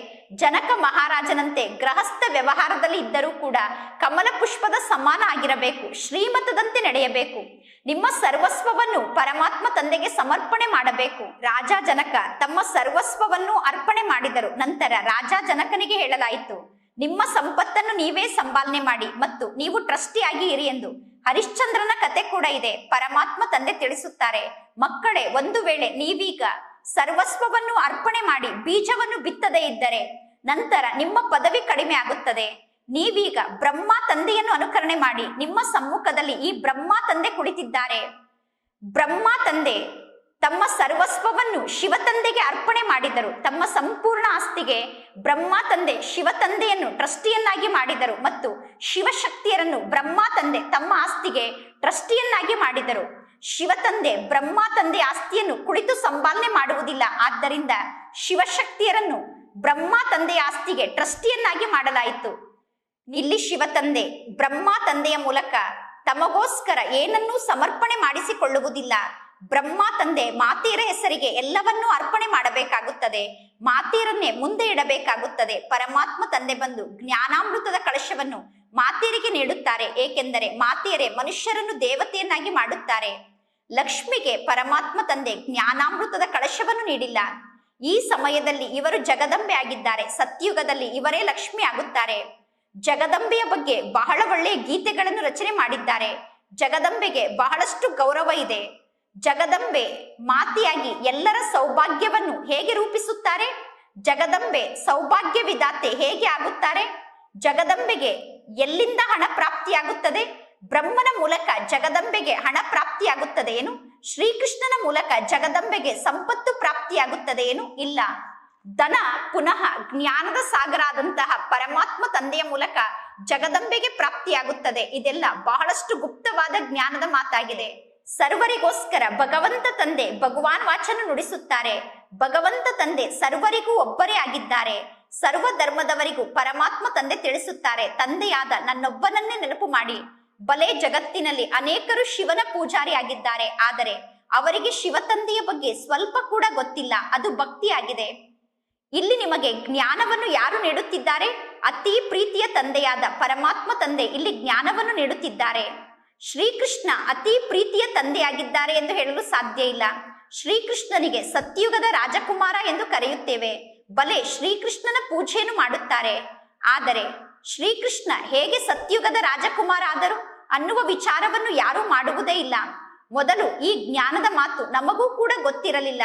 ಜನಕ ಮಹಾರಾಜನಂತೆ ಗೃಹಸ್ಥ ವ್ಯವಹಾರದಲ್ಲಿ ಇದ್ದರೂ ಕೂಡ ಕಮಲ ಪುಷ್ಪದ ಸಮಾನ ಆಗಿರಬೇಕು, ಶ್ರೀಮತದಂತೆ ನಡೆಯಬೇಕು. ನಿಮ್ಮ ಸರ್ವಸ್ವವನ್ನು ಪರಮಾತ್ಮ ತಂದೆಗೆ ಸಮರ್ಪಣೆ ಮಾಡಬೇಕು. ರಾಜ ಜನಕ ತಮ್ಮ ಸರ್ವಸ್ವವನ್ನು ಅರ್ಪಣೆ ಮಾಡಿದರು, ನಂತರ ರಾಜ ಜನಕನಿಗೆ ಹೇಳಲಾಯಿತು, ನಿಮ್ಮ ಸಂಪತ್ತನ್ನು ನೀವೇ ಸಂಪಾಲನೆ ಮಾಡಿ ಮತ್ತು ನೀವು ಟ್ರಸ್ಟಿಯಾಗಿ ಇರಿ ಎಂದು. ಹರಿಶ್ಚಂದ್ರನ ಕತೆ ಕೂಡ ಇದೆ. ಪರಮಾತ್ಮ ತಂದೆ ತಿಳಿಸುತ್ತಾರೆ, ಮಕ್ಕಳೇ, ಒಂದು ವೇಳೆ ನೀವೀಗ ಸರ್ವಸ್ವವನ್ನು ಅರ್ಪಣೆ ಮಾಡಿ ಬೀಜವನ್ನು ಬಿತ್ತದೇ ಇದ್ದರೆ ನಂತರ ನಿಮ್ಮ ಪದವಿ ಕಡಿಮೆ ಆಗುತ್ತದೆ. ನೀವೀಗ ಬ್ರಹ್ಮ ತಂದೆಯನ್ನು ಅನುಕರಣೆ ಮಾಡಿ ನಿಮ್ಮ ಸಮ್ಮುಖದಲ್ಲಿ ಈ ಬ್ರಹ್ಮ ತಂದೆ ಕುಳಿತಿದ್ದಾರೆ. ಬ್ರಹ್ಮ ತಂದೆ ತಮ್ಮ ಸರ್ವಸ್ವವನ್ನು ಶಿವತಂದೆಗೆ ಅರ್ಪಣೆ ಮಾಡಿದರು. ತಮ್ಮ ಸಂಪೂರ್ಣ ಆಸ್ತಿಗೆ ಬ್ರಹ್ಮ ತಂದೆ ಶಿವತಂದೆಯನ್ನು ಟ್ರಸ್ಟಿಯನ್ನಾಗಿ ಮಾಡಿದರು ಮತ್ತು ಶಿವಶಕ್ತಿಯರನ್ನು ಬ್ರಹ್ಮ ತಂದೆ, ತಮ್ಮ ಆಸ್ತಿಗೆ ಟ್ರಸ್ಟಿಯನ್ನಾಗಿ ಮಾಡಿದರು. ಶಿವತಂದೆ ಬ್ರಹ್ಮ ತಂದೆ ಆಸ್ತಿಯನ್ನು ಕುಳಿತು ಸಂಪಾಲನೆ ಮಾಡುವುದಿಲ್ಲ. ಆದ್ದರಿಂದ ಶಿವಶಕ್ತಿಯರನ್ನು ಬ್ರಹ್ಮ ತಂದೆಯ ಆಸ್ತಿಗೆ ಟ್ರಸ್ಟಿಯನ್ನಾಗಿ ಮಾಡಲಾಯಿತು. ಇಲ್ಲಿ ಶಿವತಂದೆ ಬ್ರಹ್ಮ ತಂದೆಯ ಮೂಲಕ ತಮಗೋಸ್ಕರ ಏನನ್ನೂ ಸಮರ್ಪಣೆ ಮಾಡಿಸಿಕೊಳ್ಳುವುದಿಲ್ಲ. ಬ್ರಹ್ಮ ತಂದೆ ಮಾತೀರ ಹೆಸರಿಗೆ ಎಲ್ಲವನ್ನೂ ಅರ್ಪಣೆ ಮಾಡಬೇಕಾಗುತ್ತದೆ. ಮಾತೀರನ್ನೇ ಮುಂದೆ ಇಡಬೇಕಾಗುತ್ತದೆ. ಪರಮಾತ್ಮ ತಂದೆ ಬಂದು ಜ್ಞಾನಾಮೃತದ ಕಳಶವನ್ನು ಮಾತೀರಿಗೆ ನೀಡುತ್ತಾರೆ. ಏಕೆಂದರೆ ಮಾತೀಯರೇ ಮನುಷ್ಯರನ್ನು ದೇವತೆಯನ್ನಾಗಿ ಮಾಡುತ್ತಾರೆ. ಲಕ್ಷ್ಮಿಗೆ ಪರಮಾತ್ಮ ತಂದೆ ಜ್ಞಾನಾಮೃತದ ಕಳಶವನ್ನು ನೀಡಿಲ್ಲ. ಈ ಸಮಯದಲ್ಲಿ ಇವರು ಜಗದಂಬೆ ಆಗಿದ್ದಾರೆ. ಸತ್ಯುಗದಲ್ಲಿ ಇವರೇ ಲಕ್ಷ್ಮಿ ಆಗುತ್ತಾರೆ. ಜಗದಂಬೆಯ ಬಗ್ಗೆ ಬಹಳ ಒಳ್ಳೆಯ ಗೀತೆಗಳನ್ನು ರಚನೆ ಮಾಡಿದ್ದಾರೆ. ಜಗದಂಬೆಗೆ ಬಹಳಷ್ಟು ಗೌರವ ಇದೆ. ಜಗದಂಬೆ ಮಾತಿಯಾಗಿ ಎಲ್ಲರ ಸೌಭಾಗ್ಯವನ್ನು ಹೇಗೆ ರೂಪಿಸುತ್ತಾರೆ? ಜಗದಂಬೆ ಸೌಭಾಗ್ಯ ವಿಧಾತೆ ಹೇಗೆ ಆಗುತ್ತಾರೆ? ಜಗದಂಬೆಗೆ ಎಲ್ಲಿಂದ ಹಣ ಪ್ರಾಪ್ತಿಯಾಗುತ್ತದೆ? ಬ್ರಹ್ಮನ ಮೂಲಕ ಜಗದಂಬೆಗೆ ಹಣ ಪ್ರಾಪ್ತಿಯಾಗುತ್ತದೆ ಏನು? ಶ್ರೀಕೃಷ್ಣನ ಮೂಲಕ ಜಗದಂಬೆಗೆ ಸಂಪತ್ತು ಪ್ರಾಪ್ತಿಯಾಗುತ್ತದೆ ಏನು? ಇಲ್ಲ. ಧನ ಪುನಃ ಜ್ಞಾನದ ಸಾಗರ ಆದಂತಹ ಪರಮಾತ್ಮ ತಂದೆಯ ಮೂಲಕ ಜಗದಂಬೆಗೆ ಪ್ರಾಪ್ತಿಯಾಗುತ್ತದೆ. ಇದೆಲ್ಲ ಬಹಳಷ್ಟು ಗುಪ್ತವಾದ ಜ್ಞಾನದ ಮಾತಾಗಿದೆ. ಸರ್ವರಿಗೋಸ್ಕರ ಭಗವಂತ ತಂದೆ ಭಗವಾನ್ ವಾಚನ ನುಡಿಸುತ್ತಾರೆ. ಭಗವಂತ ತಂದೆ ಸರ್ವರಿಗೂ ಒಬ್ಬರೇ ಆಗಿದ್ದಾರೆ. ಸರ್ವ ಧರ್ಮದವರಿಗೂ ಪರಮಾತ್ಮ ತಂದೆ ತಿಳಿಸುತ್ತಾರೆ. ತಂದೆಯಾದ ನನ್ನೊಬ್ಬನನ್ನೇ ನೆನಪು ಮಾಡಿ. ಬಲೆ ಜಗತ್ತಿನಲ್ಲಿ ಅನೇಕರು ಶಿವನ ಪೂಜಾರಿ ಆಗಿದ್ದಾರೆ ಆದರೆ ಅವರಿಗೆ ಶಿವ ತಂದೆಯ ಬಗ್ಗೆ ಸ್ವಲ್ಪ ಕೂಡ ಗೊತ್ತಿಲ್ಲ. ಅದು ಭಕ್ತಿಯಾಗಿದೆ. ಇಲ್ಲಿ ನಿಮಗೆ ಜ್ಞಾನವನ್ನು ಯಾರು ನೀಡುತ್ತಿದ್ದಾರೆ? ಅತಿ ಪ್ರೀತಿಯ ತಂದೆಯಾದ ಪರಮಾತ್ಮ ತಂದೆ ಇಲ್ಲಿ ಜ್ಞಾನವನ್ನು ನೀಡುತ್ತಿದ್ದಾರೆ. ಶ್ರೀಕೃಷ್ಣ ಅತಿ ಪ್ರೀತಿಯ ತಂದೆಯಾಗಿದ್ದಾರೆ ಎಂದು ಹೇಳಲು ಸಾಧ್ಯ ಇಲ್ಲ. ಶ್ರೀಕೃಷ್ಣನಿಗೆ ಸತ್ಯುಗದ ರಾಜಕುಮಾರ ಎಂದು ಕರೆಯುತ್ತೇವೆ. ಬಲೆ ಶ್ರೀಕೃಷ್ಣನ ಪೂಜೆಯನ್ನು ಮಾಡುತ್ತಾರೆ. ಆದರೆ ಶ್ರೀಕೃಷ್ಣ ಹೇಗೆ ಸತ್ಯುಗದ ರಾಜಕುಮಾರ ಆದರು ಅನ್ನುವ ವಿಚಾರವನ್ನು ಯಾರೂ ಮಾಡುವುದೇ ಇಲ್ಲ. ಮೊದಲು ಈ ಜ್ಞಾನದ ಮಾತು ನಮಗೂ ಕೂಡ ಗೊತ್ತಿರಲಿಲ್ಲ.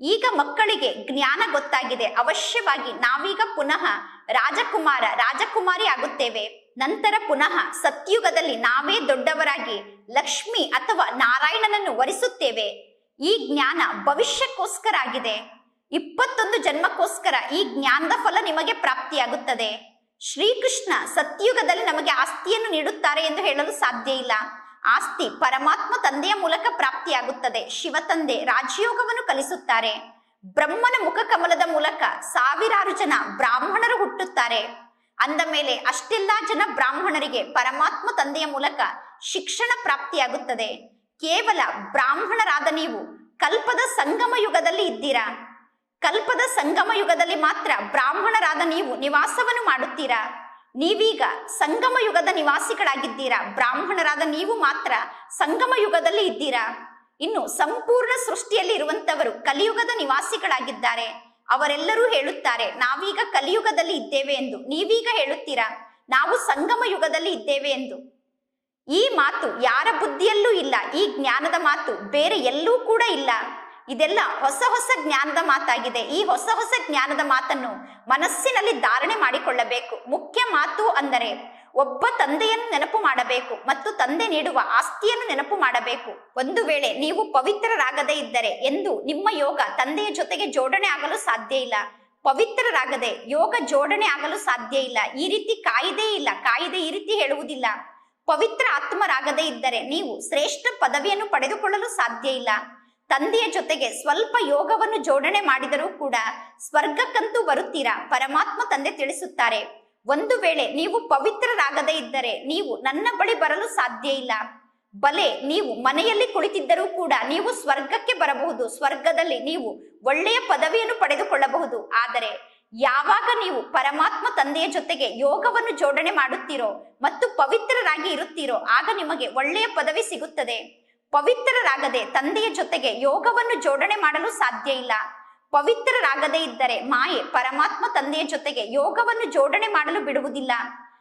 ಈಗ ಮಕ್ಕಳಿಗೆ ಜ್ಞಾನ ಗೊತ್ತಾಗಿದೆ. ಅವಶ್ಯವಾಗಿ ನಾವೀಗ ಪುನಃ ರಾಜಕುಮಾರ, ರಾಜಕುಮಾರಿ ಆಗುತ್ತೇವೆ. ನಂತರ ಪುನಃ ಸತ್ಯುಗದಲ್ಲಿ ನಾವೇ ದೊಡ್ಡವರಾಗಿ ಲಕ್ಷ್ಮಿ ಅಥವಾ ನಾರಾಯಣನನ್ನು ವರಿಸುತ್ತೇವೆ. ಈ ಜ್ಞಾನ ಭವಿಷ್ಯಕ್ಕೋಸ್ಕರ ಆಗಿದೆ. ಇಪ್ಪತ್ತೊಂದು ಜನ್ಮಕ್ಕೋಸ್ಕರ ಈ ಜ್ಞಾನದ ಫಲ ನಿಮಗೆ ಪ್ರಾಪ್ತಿಯಾಗುತ್ತದೆ. ಶ್ರೀಕೃಷ್ಣ ಸತ್ಯುಗದಲ್ಲಿ ನಮಗೆ ಆಸ್ತಿಯನ್ನು ನೀಡುತ್ತಾರೆ ಎಂದು ಹೇಳಲು ಸಾಧ್ಯ ಇಲ್ಲ. ಆಸ್ತಿ ಪರಮಾತ್ಮ ತಂದೆಯ ಮೂಲಕ ಪ್ರಾಪ್ತಿಯಾಗುತ್ತದೆ. ಶಿವ ತಂದೆ ರಾಜಯೋಗವನ್ನು ಕಲಿಸುತ್ತಾರೆ. ಬ್ರಹ್ಮನ ಮುಖ ಕಮಲದ ಮೂಲಕ ಸಾವಿರಾರು ಜನ ಬ್ರಾಹ್ಮಣರು ಹುಟ್ಟುತ್ತಾರೆ. ಅಂದ ಮೇಲೆ ಅಷ್ಟೆಲ್ಲ ಜನ ಬ್ರಾಹ್ಮಣರಿಗೆ ಪರಮಾತ್ಮ ತಂದೆಯ ಮೂಲಕ ಶಿಕ್ಷಣ ಪ್ರಾಪ್ತಿಯಾಗುತ್ತದೆ. ಕೇವಲ ಬ್ರಾಹ್ಮಣರಾದ ನೀವು ಕಲ್ಪದ ಸಂಗಮ ಯುಗದಲ್ಲಿ ಇದ್ದೀರಾ? ಕಲ್ಪದ ಸಂಗಮ ಯುಗದಲ್ಲಿ ಮಾತ್ರ ಬ್ರಾಹ್ಮಣರಾದ ನೀವು ನಿವಾಸವನ್ನು ಮಾಡುತ್ತೀರಾ? ನೀವೀಗ ಸಂಗಮ ಯುಗದ ನಿವಾಸಿಗಳಾಗಿದ್ದೀರಾ? ಬ್ರಾಹ್ಮಣರಾದ ನೀವು ಮಾತ್ರ ಸಂಗಮ ಯುಗದಲ್ಲಿ ಇದ್ದೀರಾ? ಇನ್ನು ಸಂಪೂರ್ಣ ಸೃಷ್ಟಿಯಲ್ಲಿ ಇರುವಂತವರು ಕಲಿಯುಗದ ನಿವಾಸಿಗಳಾಗಿದ್ದಾರೆ. ಅವರೆಲ್ಲರೂ ಹೇಳುತ್ತಾರೆ, ನಾವೀಗ ಕಲಿಯುಗದಲ್ಲಿ ಇದ್ದೇವೆ ಎಂದು. ನೀವೀಗ ಹೇಳುತ್ತೀರಾ? ನಾವು ಸಂಗಮ ಯುಗದಲ್ಲಿ ಇದ್ದೇವೆ ಎಂದು. ಈ ಮಾತು ಯಾರ ಬುದ್ಧಿಯಲ್ಲೂ ಇಲ್ಲ, ಈ ಜ್ಞಾನದ ಮಾತು ಬೇರೆ ಎಲ್ಲೂ ಕೂಡ ಇಲ್ಲ. ಇದೆಲ್ಲ ಹೊಸ ಹೊಸ ಜ್ಞಾನದ ಮಾತಾಗಿದೆ. ಈ ಹೊಸ ಹೊಸ ಜ್ಞಾನದ ಮಾತನ್ನು ಮನಸ್ಸಿನಲ್ಲಿ ಧಾರಣೆ ಮಾಡಿಕೊಳ್ಳಬೇಕು. ಮುಖ್ಯ ಮಾತು ಅಂದರೆ ಒಬ್ಬ ತಂದೆಯನ್ನು ನೆನಪು ಮಾಡಬೇಕು ಮತ್ತು ತಂದೆ ನೀಡುವ ಆಸ್ತಿಯನ್ನು ನೆನಪು ಮಾಡಬೇಕು. ಒಂದು ವೇಳೆ ನೀವು ಪವಿತ್ರರಾಗದೇ ಇದ್ದರೆ ಎಂದು ನಿಮ್ಮ ಯೋಗ ತಂದೆಯ ಜೊತೆಗೆ ಜೋಡಣೆ ಆಗಲು ಸಾಧ್ಯ ಇಲ್ಲ. ಪವಿತ್ರರಾಗದೆ ಯೋಗ ಜೋಡಣೆ ಆಗಲು ಸಾಧ್ಯ ಇಲ್ಲ. ಈ ರೀತಿ ಕಾಯಿದೆ ಇಲ್ಲ. ಕಾಯಿದೆ ಈ ರೀತಿ ಹೇಳುವುದಿಲ್ಲ. ಪವಿತ್ರ ಆತ್ಮರಾಗದೇ ಇದ್ದರೆ ನೀವು ಶ್ರೇಷ್ಠ ಪದವಿಯನ್ನು ಪಡೆದುಕೊಳ್ಳಲು ಸಾಧ್ಯ ಇಲ್ಲ. ತಂದೆಯ ಜೊತೆಗೆ ಸ್ವಲ್ಪ ಯೋಗವನ್ನು ಜೋಡಣೆ ಮಾಡಿದರೂ ಕೂಡ ಸ್ವರ್ಗಕ್ಕಂತೂ ಬರುತ್ತೀರಾ? ಪರಮಾತ್ಮ ತಂದೆ ತಿಳಿಸುತ್ತಾರೆ. ಒಂದು ವೇಳೆ ನೀವು ಪವಿತ್ರರಾಗದೇ ಇದ್ದರೆ ನೀವು ನನ್ನ ಬಳಿ ಬರಲು ಸಾಧ್ಯ ಇಲ್ಲ. ಬಲೆ, ನೀವು ಮನೆಯಲ್ಲಿ ಕುಳಿತಿದ್ದರೂ ಕೂಡ ನೀವು ಸ್ವರ್ಗಕ್ಕೆ ಬರಬಹುದು. ಸ್ವರ್ಗದಲ್ಲಿ ನೀವು ಒಳ್ಳೆಯ ಪದವಿಯನ್ನು ಪಡೆದುಕೊಳ್ಳಬಹುದು. ಆದರೆ ಯಾವಾಗ ನೀವು ಪರಮಾತ್ಮ ತಂದೆಯ ಜೊತೆಗೆ ಯೋಗವನ್ನು ಜೋಡಣೆ ಮಾಡುತ್ತೀರೋ ಮತ್ತು ಪವಿತ್ರರಾಗಿ ಇರುತ್ತೀರೋ, ಆಗ ನಿಮಗೆ ಒಳ್ಳೆಯ ಪದವಿ ಸಿಗುತ್ತದೆ. ಪವಿತ್ರರಾಗದೆ ತಂದೆಯ ಜೊತೆಗೆ ಯೋಗವನ್ನು ಜೋಡಣೆ ಮಾಡಲು ಸಾಧ್ಯ ಇಲ್ಲ. ಪವಿತ್ರರಾಗದೇ ಇದ್ದರೆ ಮಾಯೆ ಪರಮಾತ್ಮ ತಂದೆಯ ಜೊತೆಗೆ ಯೋಗವನ್ನು ಜೋಡಣೆ ಮಾಡಲು ಬಿಡುವುದಿಲ್ಲ.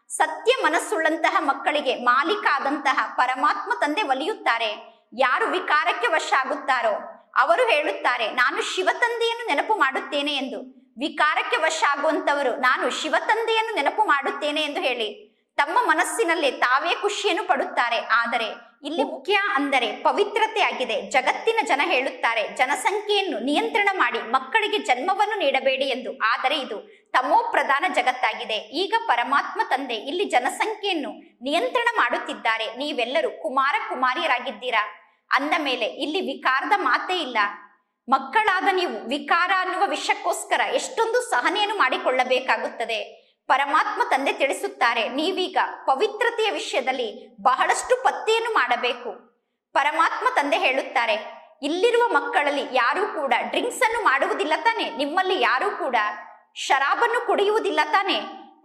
ಸತ್ಯ ಮನಸ್ಸುಳ್ಳಂತಹ ಮಕ್ಕಳಿಗೆ ಮಾಲೀಕ ಆದಂತಹ ಪರಮಾತ್ಮ ತಂದೆ ಒಲಿಯುತ್ತಾರೆ. ಯಾರು ವಿಕಾರಕ್ಕೆ ವಶ ಆಗುತ್ತಾರೋ ಅವರು ಹೇಳುತ್ತಾರೆ, ನಾನು ಶಿವ ತಂದೆಯನ್ನು ನೆನಪು ಮಾಡುತ್ತೇನೆ ಎಂದು. ವಿಕಾರಕ್ಕೆ ವಶ ಆಗುವಂತವರು ನಾನು ಶಿವ ತಂದೆಯನ್ನು ನೆನಪು ಮಾಡುತ್ತೇನೆ ಎಂದು ಹೇಳಿ. ತಮ್ಮ ಮನಸ್ಸಿನಲ್ಲಿ ತಾವೇ ಖುಷಿಯನ್ನು ಪಡುತ್ತಾರೆ. ಆದರೆ ಇಲ್ಲಿ ಮುಖ್ಯ ಅಂದರೆ ಪವಿತ್ರತೆ ಆಗಿದೆ. ಜಗತ್ತಿನ ಜನ ಹೇಳುತ್ತಾರೆ, ಜನಸಂಖ್ಯೆಯನ್ನು ನಿಯಂತ್ರಣ ಮಾಡಿ, ಮಕ್ಕಳಿಗೆ ಜನ್ಮವನ್ನು ನೀಡಬೇಡಿ ಎಂದು. ಆದರೆ ಇದು ತಮೋ ಪ್ರಧಾನ ಜಗತ್ತಾಗಿದೆ. ಈಗ ಪರಮಾತ್ಮ ತಂದೆ, ಇಲ್ಲಿ ಜನಸಂಖ್ಯೆಯನ್ನು ನಿಯಂತ್ರಣ ಮಾಡುತ್ತಿದ್ದಾರೆ. ನೀವೆಲ್ಲರೂ ಕುಮಾರ ಕುಮಾರಿಯರಾಗಿದ್ದೀರಾ? ಅಂದ ಮೇಲೆ, ಇಲ್ಲಿ ವಿಕಾರದ ಮಾತೇ ಇಲ್ಲ. ಮಕ್ಕಳಾದ ನೀವು ವಿಕಾರ ಅನ್ನುವ ವಿಷಕ್ಕೋಸ್ಕರ ಎಷ್ಟೊಂದು ಸಹನೆಯನ್ನು ಮಾಡಿಕೊಳ್ಳಬೇಕಾಗುತ್ತದೆ. ಪರಮಾತ್ಮ ತಂದೆ ತಿಳಿಸುತ್ತಾರೆ, ನೀವೀಗ ಪವಿತ್ರತೆಯ ವಿಷಯದಲ್ಲಿ ಬಹಳಷ್ಟು ಪತ್ತೆಯನ್ನು ಮಾಡಬೇಕು. ಪರಮಾತ್ಮ ತಂದೆ ಹೇಳುತ್ತಾರೆ, ಇಲ್ಲಿರುವ ಮಕ್ಕಳಲ್ಲಿ ಯಾರೂ ಕೂಡ ಡ್ರಿಂಕ್ಸ್ ಅನ್ನು ಮಾಡುವುದಿಲ್ಲ ತಾನೆ, ನಿಮ್ಮಲ್ಲಿ ಯಾರೂ ಕೂಡ ಶರಾಬನ್ನು ಕುಡಿಯುವುದಿಲ್ಲ ತಾನೆ.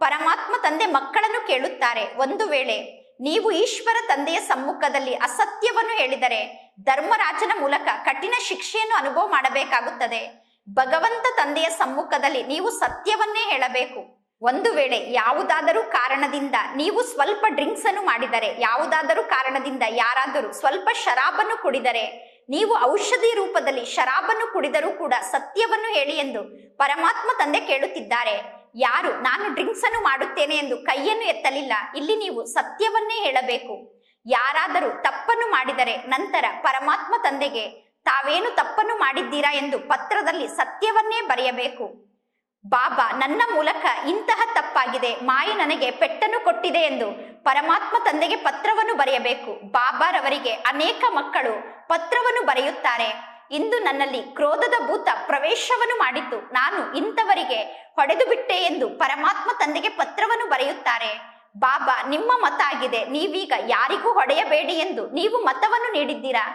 ಪರಮಾತ್ಮ ತಂದೆ ಮಕ್ಕಳನ್ನು ಕೇಳುತ್ತಾರೆ, ಒಂದು ವೇಳೆ ನೀವು ಈಶ್ವರ ತಂದೆಯ ಸಮ್ಮುಖದಲ್ಲಿ ಅಸತ್ಯವನ್ನು ಹೇಳಿದರೆ ಧರ್ಮರಾಜನ ಮೂಲಕ ಕಠಿಣ ಶಿಕ್ಷೆಯನ್ನು ಅನುಭವ ಮಾಡಬೇಕಾಗುತ್ತದೆ. ಭಗವಂತ ತಂದೆಯ ಸಮ್ಮುಖದಲ್ಲಿ ನೀವು ಸತ್ಯವನ್ನೇ ಹೇಳಬೇಕು. ಒಂದು ವೇಳೆ ಯಾವುದಾದರೂ ಕಾರಣದಿಂದ ನೀವು ಸ್ವಲ್ಪ ಡ್ರಿಂಕ್ಸ್ ಅನ್ನು ಮಾಡಿದರೆ, ಯಾವುದಾದರೂ ಕಾರಣದಿಂದ ಯಾರಾದರೂ ಸ್ವಲ್ಪ ಶರಾಬನ್ನು ಕುಡಿದರೆ, ನೀವು ಔಷಧಿ ರೂಪದಲ್ಲಿ ಶರಾಬನ್ನು ಕುಡಿದರೂ ಕೂಡ ಸತ್ಯವನ್ನು ಹೇಳಿ ಎಂದು ಪರಮಾತ್ಮ ತಂದೆ ಕೇಳುತ್ತಿದ್ದಾರೆ. ಯಾರು, ನಾನು ಡ್ರಿಂಕ್ಸ್ ಅನ್ನು ಮಾಡುತ್ತೇನೆ ಎಂದು ಕೈಯನ್ನು ಎತ್ತಲಿಲ್ಲ, ಇಲ್ಲಿ ನೀವು ಸತ್ಯವನ್ನೇ ಹೇಳಬೇಕು. ಯಾರಾದರೂ ತಪ್ಪನ್ನು ಮಾಡಿದರೆ ನಂತರ ಪರಮಾತ್ಮ ತಂದೆಗೆ ತಾವೇನು ತಪ್ಪನ್ನು ಮಾಡಿದ್ದೀರಾ ಎಂದು ಪತ್ರದಲ್ಲಿ ಸತ್ಯವನ್ನೇ ಬರೆಯಬೇಕು. ಬಾಬಾ, ನನ್ನ ಮೂಲಕ ಇಂತಹ ತಪ್ಪಾಗಿದೆ. ಮಾಯಿ ನನಗೆ ಪೆಟ್ಟನ್ನು ಕೊಟ್ಟಿದೆ ಎಂದು ಪರಮಾತ್ಮ ತಂದೆಗೆ ಪತ್ರವನ್ನು ಬರೆಯಬೇಕು. ಬಾಬಾರವರಿಗೆ ಅನೇಕ ಮಕ್ಕಳು ಪತ್ರವನ್ನು ಬರೆಯುತ್ತಾರೆ. ಇಂದು ನನ್ನಲ್ಲಿ ಕ್ರೋಧದ ಭೂತ ಪ್ರವೇಶವನ್ನು ಮಾಡಿತು ನಾನು ಇಂಥವರಿಗೆ ಹೊಡೆದು ಬಿಟ್ಟೆ ಎಂದು ಪರಮಾತ್ಮ ತಂದೆಗೆ ಪತ್ರವನ್ನು ಬರೆಯುತ್ತಾರೆ. ಬಾಬಾ, ನಿಮ್ಮ ಮತ ಆಗಿದೆ. ನೀವೀಗ ಯಾರಿಗೂ ಹೊಡೆಯಬೇಡಿ ಎಂದು ನೀವು ಮತವನ್ನು ನೀಡಿದ್ದೀರಾ?